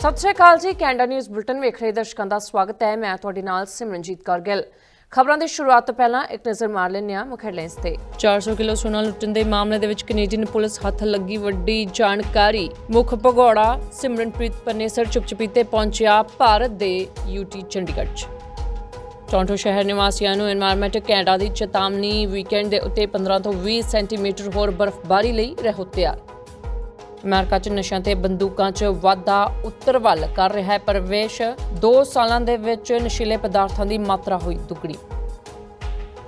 ਸਤਿ ਸ਼੍ਰੀ ਅਕਾਲ ਜੀ, Canada news bulletin ਵੇਖ ਰਹੇ ਦਰਸ਼ਕਾਂ ਦਾ ਸਵਾਗਤ ਹੈ। ਮੈਂ ਤੁਹਾਡੇ ਨਾਲ ਸਿਮਰਨਜੀਤ ਕੌਰ ਗਿੱਲ। ਖਬਰਾਂ ਦੀ ਸ਼ੁਰੂਆਤ ਤੋਂ ਪਹਿਲਾਂ ਇੱਕ ਨਜ਼ਰ ਮਾਰ ਲੈਂਦੇ ਹਾਂ ਮੁੱਖ ਹੈਡਲਾਈਨਸ ਤੇ। 400 ਕਿਲੋ ਸੋਨਾ ਲੁੱਟਣ ਦੇ ਮਾਮਲੇ ਦੇ ਵਿੱਚ ਕੈਨੇਡੀਅਨ ਪੁਲਿਸ ਹੱਥ ਲੱਗੀ ਵੱਡੀ ਜਾਣਕਾਰੀ। ਮੁੱਖ ਭਗੌੜਾ ਸਿਮਰਨਪ੍ਰੀਤ ਪਨੇਸਰ ਚੁਪਚਪੀਤੇ ਪਹੁੰਚਿਆ ਭਾਰਤ ਦੇ ਯੂਟੀ ਚੰਡੀਗੜ੍ਹ 'ਚ। ਟੋਰਾਂਟੋ ਸ਼ਹਿਰ ਨਿਵਾਸੀਆਂ ਨੂੰ এনवायरमेंट ਕੈਨੇਡਾ ਦੀ ਚੇਤਾਵਨੀ ਵੀਕਐਂਡ ਦੇ ਉੱਤੇ 15 ਤੋਂ 20 ਸੈਂਟੀਮੀਟਰ ਹੋਰ ਬਰਫ਼ਬਾਰੀ ਲਈ ਰਹੋ ਤਿਆਰ। ਅਮਰੀਕਾ 'ਚ ਨਸ਼ਿਆਂ ਤੇ ਬੰਦੂਕਾਂ 'ਚ ਵਾਧਾ ਉੱਤਰ ਵੱਲ ਕਰ ਰਿਹਾ ਹੈ ਪ੍ਰਵੇਸ਼। 2 ਸਾਲਾਂ ਦੇ ਵਿੱਚ ਨਸ਼ੀਲੇ ਪਦਾਰਥਾਂ ਦੀ ਮਾਤਰਾ ਹੋਈ ਦੁੱਗਣੀ।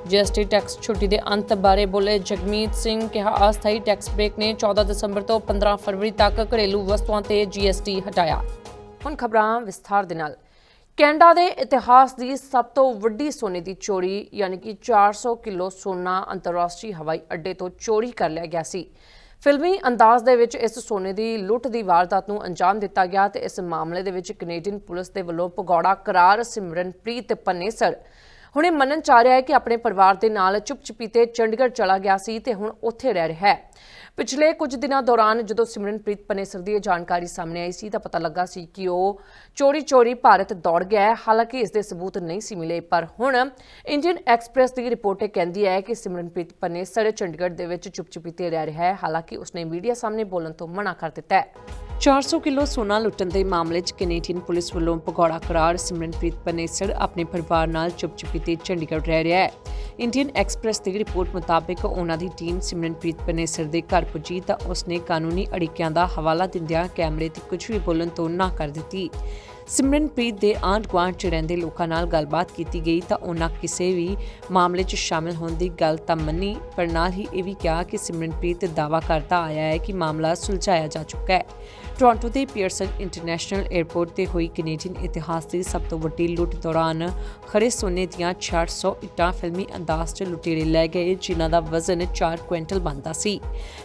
ਜੀਐਸਟੀ ਟੈਕਸ ਛੁੱਟੀ ਦੇ ਅੰਤ ਬਾਰੇ ਬੋਲੇ ਜਗਮੀਤ ਸਿੰਘ ਕਿਹਾ, ਅਸਥਾਈ ਟੈਕਸ ਬ੍ਰੇਕ ਨੇ 14 ਦਸੰਬਰ ਤੋਂ 15 ਫਰਵਰੀ ਤੱਕ ਘਰੇਲੂ ਵਸਤੂਆਂ ਤੇ ਜੀਐਸਟੀ ਹਟਾਇਆ। ਹੁਣ ਖਬਰਾਂ ਵਿਸਥਾਰ ਦੇ ਨਾਲ। ਕੈਨੇਡਾ ਦੇ ਇਤਿਹਾਸ ਦੀ ਸਭ ਤੋਂ ਵੱਡੀ ਸੋਨੇ ਦੀ ਚੋਰੀ, ਯਾਨੀ ਕਿ 400 ਕਿਲੋ ਸੋਨਾ ਅੰਤਰਰਾਸ਼ਟਰੀ ਹਵਾਈ ਅੱਡੇ ਤੋਂ ਚੋਰੀ ਕਰ ਲਿਆ ਗਿਆ ਸੀ। ਫਿਲਮੀ ਅੰਦਾਜ਼ ਦੇ ਵਿੱਚ ਇਸ ਸੋਨੇ ਦੀ ਲੁੱਟ ਦੀ ਵਾਰਦਾਤ ਨੂੰ ਅੰਜਾਮ ਦਿੱਤਾ ਗਿਆ ਤੇ ਇਸ ਮਾਮਲੇ ਦੇ ਵਿੱਚ ਕੈਨੇਡੀਅਨ ਪੁਲਿਸ ਦੇ ਵੱਲੋਂ ਭਗੌੜਾ ਕਰਾਰ ਸਿਮਰਨਪ੍ਰੀਤ ਪੰਨੇਸਰ ਹੁਣ ਇਹ ਮੰਨਣ ਚਾਹ ਰਿਹਾ ਹੈ ਕਿ ਆਪਣੇ ਪਰਿਵਾਰ ਦੇ ਨਾਲ ਚੁੱਪ-ਚੁਪੀਤੇ ਚੰਡੀਗੜ੍ਹ ਚਲਾ ਗਿਆ ਸੀ ਤੇ ਹੁਣ ਉੱਥੇ ਰਹਿ ਰਿਹਾ ਹੈ। ਪਿਛਲੇ ਕੁਝ ਦਿਨਾਂ ਦੌਰਾਨ ਜਦੋਂ ਸਿਮਰਨਪ੍ਰੀਤ ਪੰਨੇਸਰ ਦੀ ਇਹ ਜਾਣਕਾਰੀ ਸਾਹਮਣੇ ਆਈ ਸੀ ਤਾਂ ਪਤਾ ਲੱਗਾ ਸੀ ਕਿ ਉਹ ਚੋਰੀ-ਚੋਰੀ ਭਾਰਤ ਦੌੜ ਗਿਆ ਹੈ। ਹਾਲਾਂਕਿ ਇਸ ਦੇ ਸਬੂਤ ਨਹੀਂ ਸੀ ਮਿਲੇ, ਪਰ ਹੁਣ ਇੰਡੀਅਨ ਐਕਸਪ੍ਰੈਸ ਦੀ ਰਿਪੋਰਟ ਕਹਿੰਦੀ ਹੈ ਕਿ ਸਿਮਰਨਪ੍ਰੀਤ ਪੰਨੇਸਰ ਚੰਡੀਗੜ੍ਹ ਦੇ ਵਿੱਚ ਚੁੱਪ-ਚੁਪੀਤੇ ਰਹਿ ਰਿਹਾ ਹੈ। ਹਾਲਾਂਕਿ ਉਸਨੇ ਮੀਡੀਆ ਸਾਹਮਣੇ ਬੋਲਣ ਤੋਂ ਮਨਾ ਕਰ ਦਿੱਤਾ ਹੈ। 400 ਕਿਲੋ ਸੋਨਾ ਲੁੱਟਣ ਦੇ ਮਾਮਲੇ 'ਚ ਕੈਨੇਡੀਅਨ ਪੁਲਿਸ ਵੱਲੋਂ ਭਗੌੜਾ ਕਰਾਰ ਸਿਮਰਨਪ੍ਰੀਤ ਪੰਨੇਸਰ ਆਪਣੇ ਪਰਿਵਾਰ ਨਾਲ ਚੁੱਪ-ਚੁਪੀਤੇ ਚੰਡੀਗੜ੍ਹ ਰਹਿ ਰਿਹਾ ਹੈ। ਇੰਡੀਅਨ ਐਕਸਪ੍ਰੈਸ ਦੀ ਰਿਪੋਰਟ ਮੁਤਾਬਕ ਉਹਨਾਂ ਦੀ ਟੀਮ ਸਿਮਰਨਪ੍ਰੀਤ ਪੰਨੇਸਰ ਦੇ ਘਰ ਪੁੱਜੀ ਤਾਂ ਉਸਨੇ ਕਾਨੂੰਨੀ ਅੜਿੱਕਿਆਂ ਦਾ ਹਵਾਲਾ ਦਿੰਦਿਆਂ ਕੈਮਰੇ ਤੇ ਕੁਝ ਵੀ ਬੋਲਣ ਤੋਂ ਨਾ ਕਰ ਦਿੱਤੀ। ਸਿਮਰਨਪ੍ਰੀਤ ਦੇ ਆਂਢ ਗੁਆਂਢ 'ਚ ਰਹਿੰਦੇ ਲੋਕਾਂ ਨਾਲ ਗੱਲਬਾਤ ਕੀਤੀ ਗਈ ਤਾਂ ਉਹਨਾਂ ਕਿਸੇ ਵੀ ਮਾਮਲੇ 'ਚ ਸ਼ਾਮਿਲ ਹੋਣ ਦੀ ਗੱਲ ਤਾਂ ਮੰਨੀ, ਪਰ ਨਾਲ ਹੀ ਇਹ ਵੀ ਕਿਹਾ ਕਿ ਸਿਮਰਨਪ੍ਰੀਤ ਦਾਵਾ ਕਰਦਾ ਆਇਆ ਹੈ ਕਿ ਮਾਮਲਾ ਸੁਲਝਾਇਆ ਜਾ ਚੁੱਕਾ ਹੈ। ਟੋਰਾਂਟੋ ਦੇ ਪੀਅਰਸਨ ਇੰਟਰਨੈਸ਼ਨਲ 에ਅਰਪੋਰਟ ਤੇ ਹੋਈ ਕੈਨੇਡੀਅਨ ਇਤਿਹਾਸ ਦੀ ਸਭ ਤੋਂ ਵੱਡੀ ਲੁੱਟ ਦੌਰਾਨ ਖਰੇ ਸੋਨੇ ਦੀਆਂ 600 ਇੱਟਾਂ ਫਿਲਮੀ ਅੰਦਾਜ਼ 'ਚ ਲੁਟੇਰੇ ਲੈ ਗਏ, ਜਿਨ੍ਹਾਂ ਦਾ ਵਜ਼ਨ 4 ਕੁਇੰਟਲ ਬਣਦਾ ਸੀ।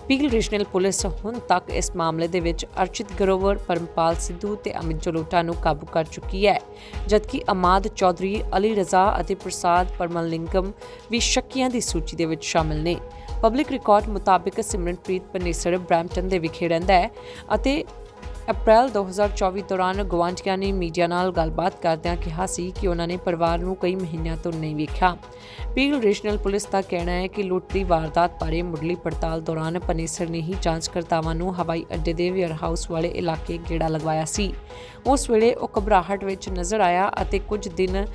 ਪੀਗਲ ਰੀਜਨਲ ਪੁਲਿਸ ਹੁਣ ਤੱਕ ਇਸ ਮਾਮਲੇ ਦੇ ਵਿੱਚ ਅਰਚਿਤ ਗਰੋਵਰ, ਪਰਮਪਾਲ ਸਿੱਧੂ ਤੇ ਅਮਿਤ ਜਲੋਟਾ ਨੂੰ ਕਾਬੂ ਕਰ ਚੁੱਕੀ ਹੈ, ਜਦਕਿ ਅਮਾਦ ਚੌਧਰੀ, ਅਲੀ ਰਜ਼ਾ ਅਤੇ ਪ੍ਰਸਾਦ ਪਰਮਲਿੰਗਮ ਵੀ ਸ਼ੱਕੀਆਂ ਦੀ ਸੂਚੀ ਦੇ ਵਿੱਚ ਸ਼ਾਮਲ ਨੇ। ਪਬਲਿਕ ਰਿਕਾਰਡ ਮੁਤਾਬਕ ਸਿਮਰਨਪ੍ਰੀਤ ਪਨੇਸਰ ਬ੍ਰੈਂਪਟਨ ਦੇ ਵਿਖੇ ਰਹਿੰਦਾ ਹੈ ਅਤੇ ਅਪ੍ਰੈਲ 2024 ਦੌਰਾਨ ਗਵਾਂਢੀਆਂ ਨੇ ਮੀਡੀਆ ਨਾਲ ਗੱਲਬਾਤ ਕਰਦਿਆਂ ਕਿਹਾ ਸੀ ਕਿ ਉਹਨਾਂ ਨੇ ਪਰਿਵਾਰ ਨੂੰ ਕਈ ਮਹੀਨਿਆਂ ਤੋਂ ਨਹੀਂ ਵੇਖਿਆ। ਪੀਲ ਰੀਜਨਲ ਪੁਲਿਸ ਦਾ ਕਹਿਣਾ ਹੈ ਕਿ ਲੁੱਟ ਦੀ ਵਾਰਦਾਤ ਬਾਰੇ ਮੁੱਢਲੀ ਪੜਤਾਲ ਦੌਰਾਨ ਪਨੇਸਰ ਨੇ ਹੀ ਜਾਂਚਕਰਤਾਵਾਂ ਨੂੰ ਹਵਾਈ ਅੱਡੇ ਦੇ ਵੇਅਰਹਾਊਸ ਵਾਲੇ ਇਲਾਕੇ ਗੇੜਾ ਲਗਵਾਇਆ ਸੀ। ਉਸ ਵੇਲੇ ਉਹ ਘਬਰਾਹਟ ਵਿੱਚ ਨਜ਼ਰ ਆਇਆ ਅਤੇ ਕੁਝ ਦਿਨ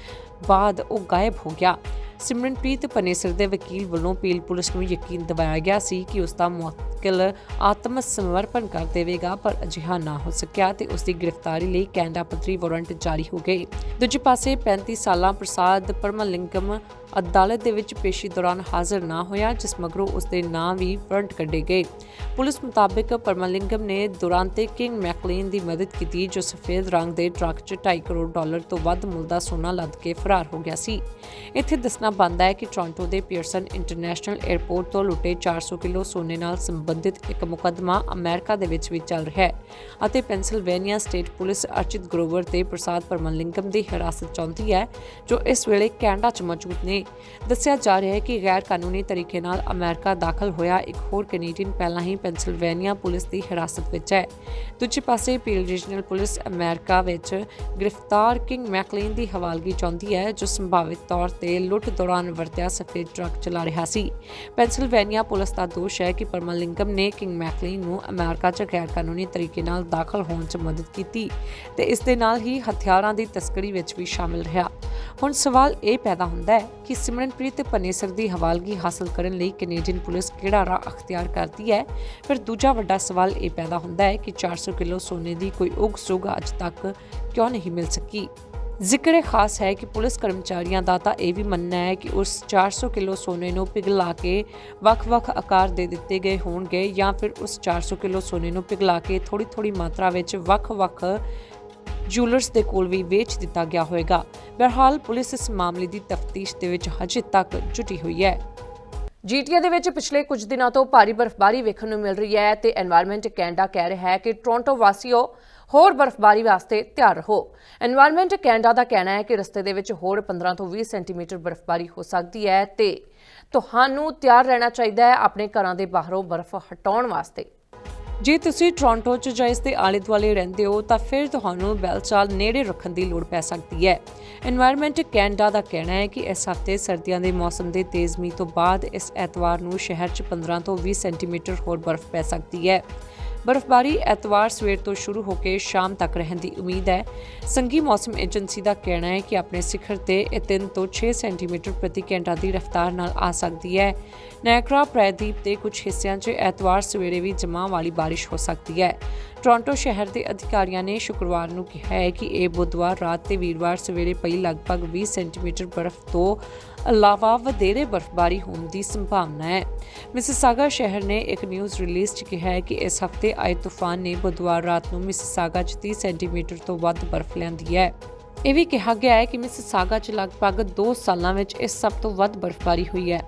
ਬਾਅਦ ਉਹ ਗਾਇਬ ਹੋ ਗਿਆ। ਸਿਮਰਨਪ੍ਰੀਤ ਪਨੇਸਰ ਦੇ ਵਕੀਲ ਵੱਲੋਂ ਪੀਲ ਪੁਲਿਸ ਨੂੰ ਯਕੀਨ ਦਿਵਾਇਆ ਗਿਆ ਸੀ ਕਿ ਉਸ ਦਾ ਮੁਵੱਕਿਲ ਆਤਮ ਸਮਰਪਣ ਕਰ ਦੇਵੇਗਾ, ਪਰ ਅਜਿਹਾ ਨਾ ਹੋ ਸਕਿਆ ਤੇ ਉਸ ਦੀ ਗ੍ਰਿਫਤਾਰੀ ਲਈ ਕੈਨੇਡਾ ਪੱਤਰੀ ਵਾਰੰਟ ਜਾਰੀ ਹੋ ਗਏ। ਦੂਜੇ ਪਾਸੇ 35 ਸਾਲਾਂ ਪ੍ਰਸਾਦ ਪਰਮਲਿੰਗਮ ਅਦਾਲਤ ਦੇ ਵਿੱਚ ਪੇਸ਼ੀ ਦੌਰਾਨ ਹਾਜ਼ਰ ਨਾ ਹੋਇਆ, ਜਿਸ ਮਗਰੋਂ ਉਸ ਦੇ ਨਾਂ ਵੀ ਵਾਰੰਟ ਕੱਢੇ ਗਏ। ਪੁਲਿਸ ਮੁਤਾਬਕ ਪਰਮਲਿੰਗਮ ਨੇ ਦੁਰਾਂਤੇ ਕਿੰਗ ਮੈਕਲੀਨ ਦੀ ਮਦਦ ਕੀਤੀ, ਜੋ ਸਫੇਦ ਰੰਗ ਦੇ ਟਰੱਕ 'ਚ 2.5 ਕਰੋੜ ਡਾਲਰ ਤੋਂ ਵੱਧ ਮੁੱਲ ਦਾ ਸੋਨਾ ਲੱਦ ਕੇ ਫਰਾਰ ਹੋ ਗਿਆ ਸੀ। ਇੱਥੇ ਦੱਸਣਾ ਬਣਦਾ ਹੈ ਕਿ ਟੋਰਾਂਟੋ ਦੇ ਪੀਅਰਸਨ ਇੰਟਰਨੈਸ਼ਨਲ 에ਅਰਪੋਰਟ ਤੋਂ ਲੁੱਟੇ 400 ਕਿਲੋ ਸੋਨੇ ਨਾਲ ਸੰਬੰਧਿਤ ਇੱਕ ਮੁਕੱਦਮਾ ਅਮਰੀਕਾ ਦੇ ਵਿੱਚ ਵੀ ਚੱਲ ਰਿਹਾ ਹੈ ਅਤੇ Pennsylvania state police Archit Grover ਤੇ ਪ੍ਰਸਾਦ ਪਰਮਲਿੰਗਮ ਦੀ ਹਿਰਾਸਤ ਚਾਹੁੰਦੀ ਹੈ, ਜੋ ਇਸ ਵੇਲੇ ਕੈਨੇਡਾ 'ਚ ਮੌਜੂਦ ਨੇ। ਦੱਸਿਆ ਜਾ ਰਿਹਾ ਹੈ ਕਿ ਗੈਰ ਕਾਨੂੰਨੀ ਤਰੀਕੇ ਨਾਲ ਅਮਰੀਕਾ ਦਾਖਲ ਹੋਇਆ ਇੱਕ ਹੋਰ ਕੈਨੇਡੀਅਨ ਪਹਿਲਾਂ ਹੀ ਪੈਨਸਿਲਵੇਨੀਆ ਪੁਲਿਸ ਦੀ ਹਿਰਾਸਤ ਵਿੱਚ ਹੈ। ਦੂਜੇ ਪਾਸੇ ਪੀਲ ਰੀਜਨਲ ਪੁਲਿਸ ਅਮਰੀਕਾ ਵਿੱਚ ਗ੍ਰਿਫਤਾਰ ਕਿੰਗ ਮੈਕਲੀਨ ਦੀ ਹਵਾਲਗੀ ਚਾਹੁੰਦੀ ਹੈ, ਜੋ ਸੰਭਾਵਿਤ ਤੌਰ ਤੇ ਲੁੱਟ ਦੌਰਾਨ ਵਰਤਿਆ ਸਫੇਦ ਟਰੱਕ ਚਲਾ ਰਿਹਾ ਸੀ। ਪੈਨਸਿਲਵੇਨੀਆ ਪੁਲਿਸ ਦਾ ਦੋਸ਼ ਹੈ ਕਿ ਪਰਮਲਿੰਗਮ ਨੇ ਕਿੰਗ ਮੈਕਲੀਨ ਨੂੰ ਅਮਰੀਕਾ 'ਚ ਗੈਰ ਕਾਨੂੰਨੀ ਤਰੀਕੇ ਨਾਲ ਦਾਖਲ ਹੋਣ 'ਚ ਮਦਦ ਕੀਤੀ ਤੇ ਇਸ ਦੇ ਨਾਲ ਹੀ ਹਥਿਆਰਾਂ ਦੀ ਤਸਕਰੀ ਵਿੱਚ ਵੀ ਸ਼ਾਮਿਲ ਰਿਹਾ। ਹੁਣ ਸਵਾਲ ਇਹ ਪੈਦਾ ਹੁੰਦਾ ਹੈ ਕਿ ਸਿਮਰਨਪ੍ਰੀਤ ਪੰਨੇਸਰ ਦੀ ਹਵਾਲਗੀ ਹਾਸਲ ਕਰਨ ਲਈ ਕੈਨੇਡੀਅਨ ਪੁਲਿਸ ਕਿਹੜਾ ਰਾਹ ਅਖਤਿਆਰ ਕਰਦੀ ਹੈ? ਫਿਰ ਦੂਜਾ ਵੱਡਾ ਸਵਾਲ ਇਹ ਪੈਦਾ ਹੁੰਦਾ ਹੈ ਕਿ 400 ਕਿਲੋ ਸੋਨੇ ਦੀ ਕੋਈ ਉਗ ਸੁਗ ਅੱਜ ਤੱਕ ਕਿਉਂ ਨਹੀਂ ਮਿਲ ਸਕੀ? ਜ਼ਿਕਰ ਖਾਸ ਹੈ ਕਿ ਪੁਲਿਸ ਕਰਮਚਾਰੀਆਂ ਦਾ ਤਾਂ ਇਹ ਵੀ ਮੰਨਣਾ ਹੈ ਕਿ ਉਸ 400 ਕਿਲੋ ਸੋਨੇ ਨੂੰ ਪਿਘਲਾ ਕੇ ਵੱਖ-ਵੱਖ ਆਕਾਰ ਦੇ ਦਿੱਤੇ ਗਏ ਹੋਣਗੇ ਜਾਂ ਫਿਰ ਉਸ 400 ਕਿਲੋ ਸੋਨੇ ਨੂੰ ਪਿਘਲਾ ਕੇ ਥੋੜੀ-ਥੋੜੀ ਮਾਤਰਾ ਵਿੱਚ ਵੱਖ-ਵੱਖ ਜੂਲਰਸ ਦੇ ਕੋਲ ਵੀ ਵੇਚ ਦਿੱਤਾ ਗਿਆ ਹੋਵੇਗਾ। ਬਹਰਹਾਲ ਪੁਲਿਸ ਇਸ ਮਾਮਲੇ ਦੀ ਤਫਤੀਸ਼ ਦੇ ਵਿੱਚ ਹਜੇ ਤੱਕ ਜੁਟੀ ਹੋਈ ਹੈ। ਜੀਟੀਏ ਦੇ ਵਿੱਚ ਪਿਛਲੇ ਕੁਝ ਦਿਨਾਂ ਤੋਂ ਭਾਰੀ ਬਰਫ਼ਬਾਰੀ ਵੇਖਣ ਨੂੰ ਮਿਲ ਰਹੀ ਹੈ ਤੇ এনवायरमेंट ਕੈਨੇਡਾ ਕਹਿ ਰਿਹਾ ਹੈ ਕਿ ਟੋਰਾਂਟੋ ਵਾਸੀਓ ਹੋਰ ਬਰਫ਼ਬਾਰੀ ਵਾਸਤੇ ਤਿਆਰ ਰਹੋ এনवायरमेंट ਕੈਨੇਡਾ ਦਾ ਕਹਿਣਾ ਹੈ ਕਿ ਰਸਤੇ ਦੇ ਵਿੱਚ ਹੋਰ 15 ਤੋਂ 20 ਸੈਂਟੀਮੀਟਰ ਬਰਫ਼ਬਾਰੀ ਹੋ ਸਕਦੀ ਹੈ ਤੇ ਤੁਹਾਨੂੰ ਤਿਆਰ ਰਹਿਣਾ ਚਾਹੀਦਾ ਹੈ ਆਪਣੇ ਘਰਾਂ ਦੇ ਬਾਹਰੋਂ ਬਰਫ਼ ਹਟਾਉਣ ਵਾਸਤੇ ਜੇ ਤੁਸੀਂ ਟੋਰਾਂਟੋ 'ਚ ਜਾਂ ਇਸ ਦੇ ਆਲੇ-ਦੁਆਲੇ ਰਹਿੰਦੇ ਹੋ, ਤਾਂ ਫਿਰ ਤੁਹਾਨੂੰ ਬੈਲਚਾਲ ਨੇੜੇ ਰੱਖਣ ਦੀ ਲੋੜ ਪੈ ਸਕਦੀ ਹੈ। এনवायरमेंट ਕੈਨੇਡਾ ਦਾ ਕਹਿਣਾ ਹੈ ਕਿ ਇਸ ਹਫ਼ਤੇ ਸਰਦੀਆਂ ਦੇ ਮੌਸਮ ਦੇ ਤੇਜ਼ ਮੀਂਹ ਤੋਂ ਬਾਅਦ ਇਸ ਐਤਵਾਰ ਨੂੰ ਸ਼ਹਿਰ 'ਚ 15 ਤੋਂ 20 ਸੈਂਟੀਮੀਟਰ ਹੋਰ ਬਰਫ਼ ਪੈ ਸਕਦੀ ਹੈ। ਬਰਫ਼ਬਾਰੀ ਐਤਵਾਰ ਸਵੇਰ ਤੋਂ ਸ਼ੁਰੂ ਹੋ ਕੇ ਸ਼ਾਮ ਤੱਕ ਰਹਿਣ ਦੀ ਉਮੀਦ ਹੈ। ਸੰਘੀ ਮੌਸਮ ਏਜੰਸੀ ਦਾ ਕਹਿਣਾ ਹੈ ਕਿ ਆਪਣੇ ਸਿਖਰ ਤੇ ਇਹ 3 ਤੋਂ 6 ਸੈਂਟੀਮੀਟਰ ਪ੍ਰਤੀ ਘੰਟਾ ਦੀ ਰਫ਼ਤਾਰ ਨਾਲ ਆ ਸਕਦੀ ਹੈ। ਨੈਕਰਾ ਪ੍ਰਾਇਦੀਪ ਦੇ ਕੁਝ ਹਿੱਸਿਆਂ 'ਚ ਐਤਵਾਰ ਸਵੇਰੇ ਵੀ ਜਮਾਂ ਵਾਲੀ ਬਾਰਿਸ਼ ਹੋ ਸਕਦੀ ਹੈ। ਟੋਰਾਂਟੋ ਸ਼ਹਿਰ ਦੇ ਅਧਿਕਾਰੀਆਂ ਨੇ ਸ਼ੁੱਕਰਵਾਰ ਨੂੰ ਕਿਹਾ ਹੈ ਕਿ ਇਹ ਬੁੱਧਵਾਰ ਰਾਤ ਤੇ ਵੀਰਵਾਰ ਸਵੇਰੇ ਪਈ ਲਗਭਗ 20 ਸੈਂਟੀਮੀਟਰ ਬਰਫ਼ ਤੋਂ ਇਲਾਵਾ ਵਧੇਰੇ ਬਰਫ਼ਬਾਰੀ ਹੋਣ ਦੀ ਸੰਭਾਵਨਾ ਹੈ। ਮਿਸਿਸਾਗਾ ਸ਼ਹਿਰ ਨੇ ਇੱਕ ਨਿਊਜ਼ ਰਿਲੀਜ਼ 'ਚ ਕਿਹਾ ਹੈ ਕਿ ਇਸ ਹਫ਼ਤੇ ਆਏ ਤੂਫਾਨ ਨੇ ਬੁੱਧਵਾਰ ਰਾਤ ਨੂੰ ਮਿਸਿਸਾਗਾ 'ਚ 30 ਸੈਂਟੀਮੀਟਰ ਤੋਂ ਵੱਧ ਬਰਫ਼ ਲਿਆਂਦੀ ਹੈ। ਇਹ ਵੀ ਕਿਹਾ ਗਿਆ ਹੈ ਕਿ ਮਿਸਿਸਾਗਾ 'ਚ ਲਗਭਗ 2 ਸਾਲਾਂ ਵਿੱਚ ਇਹ ਸਭ ਤੋਂ ਵੱਧ ਬਰਫ਼ਬਾਰੀ ਹੋਈ ਹੈ।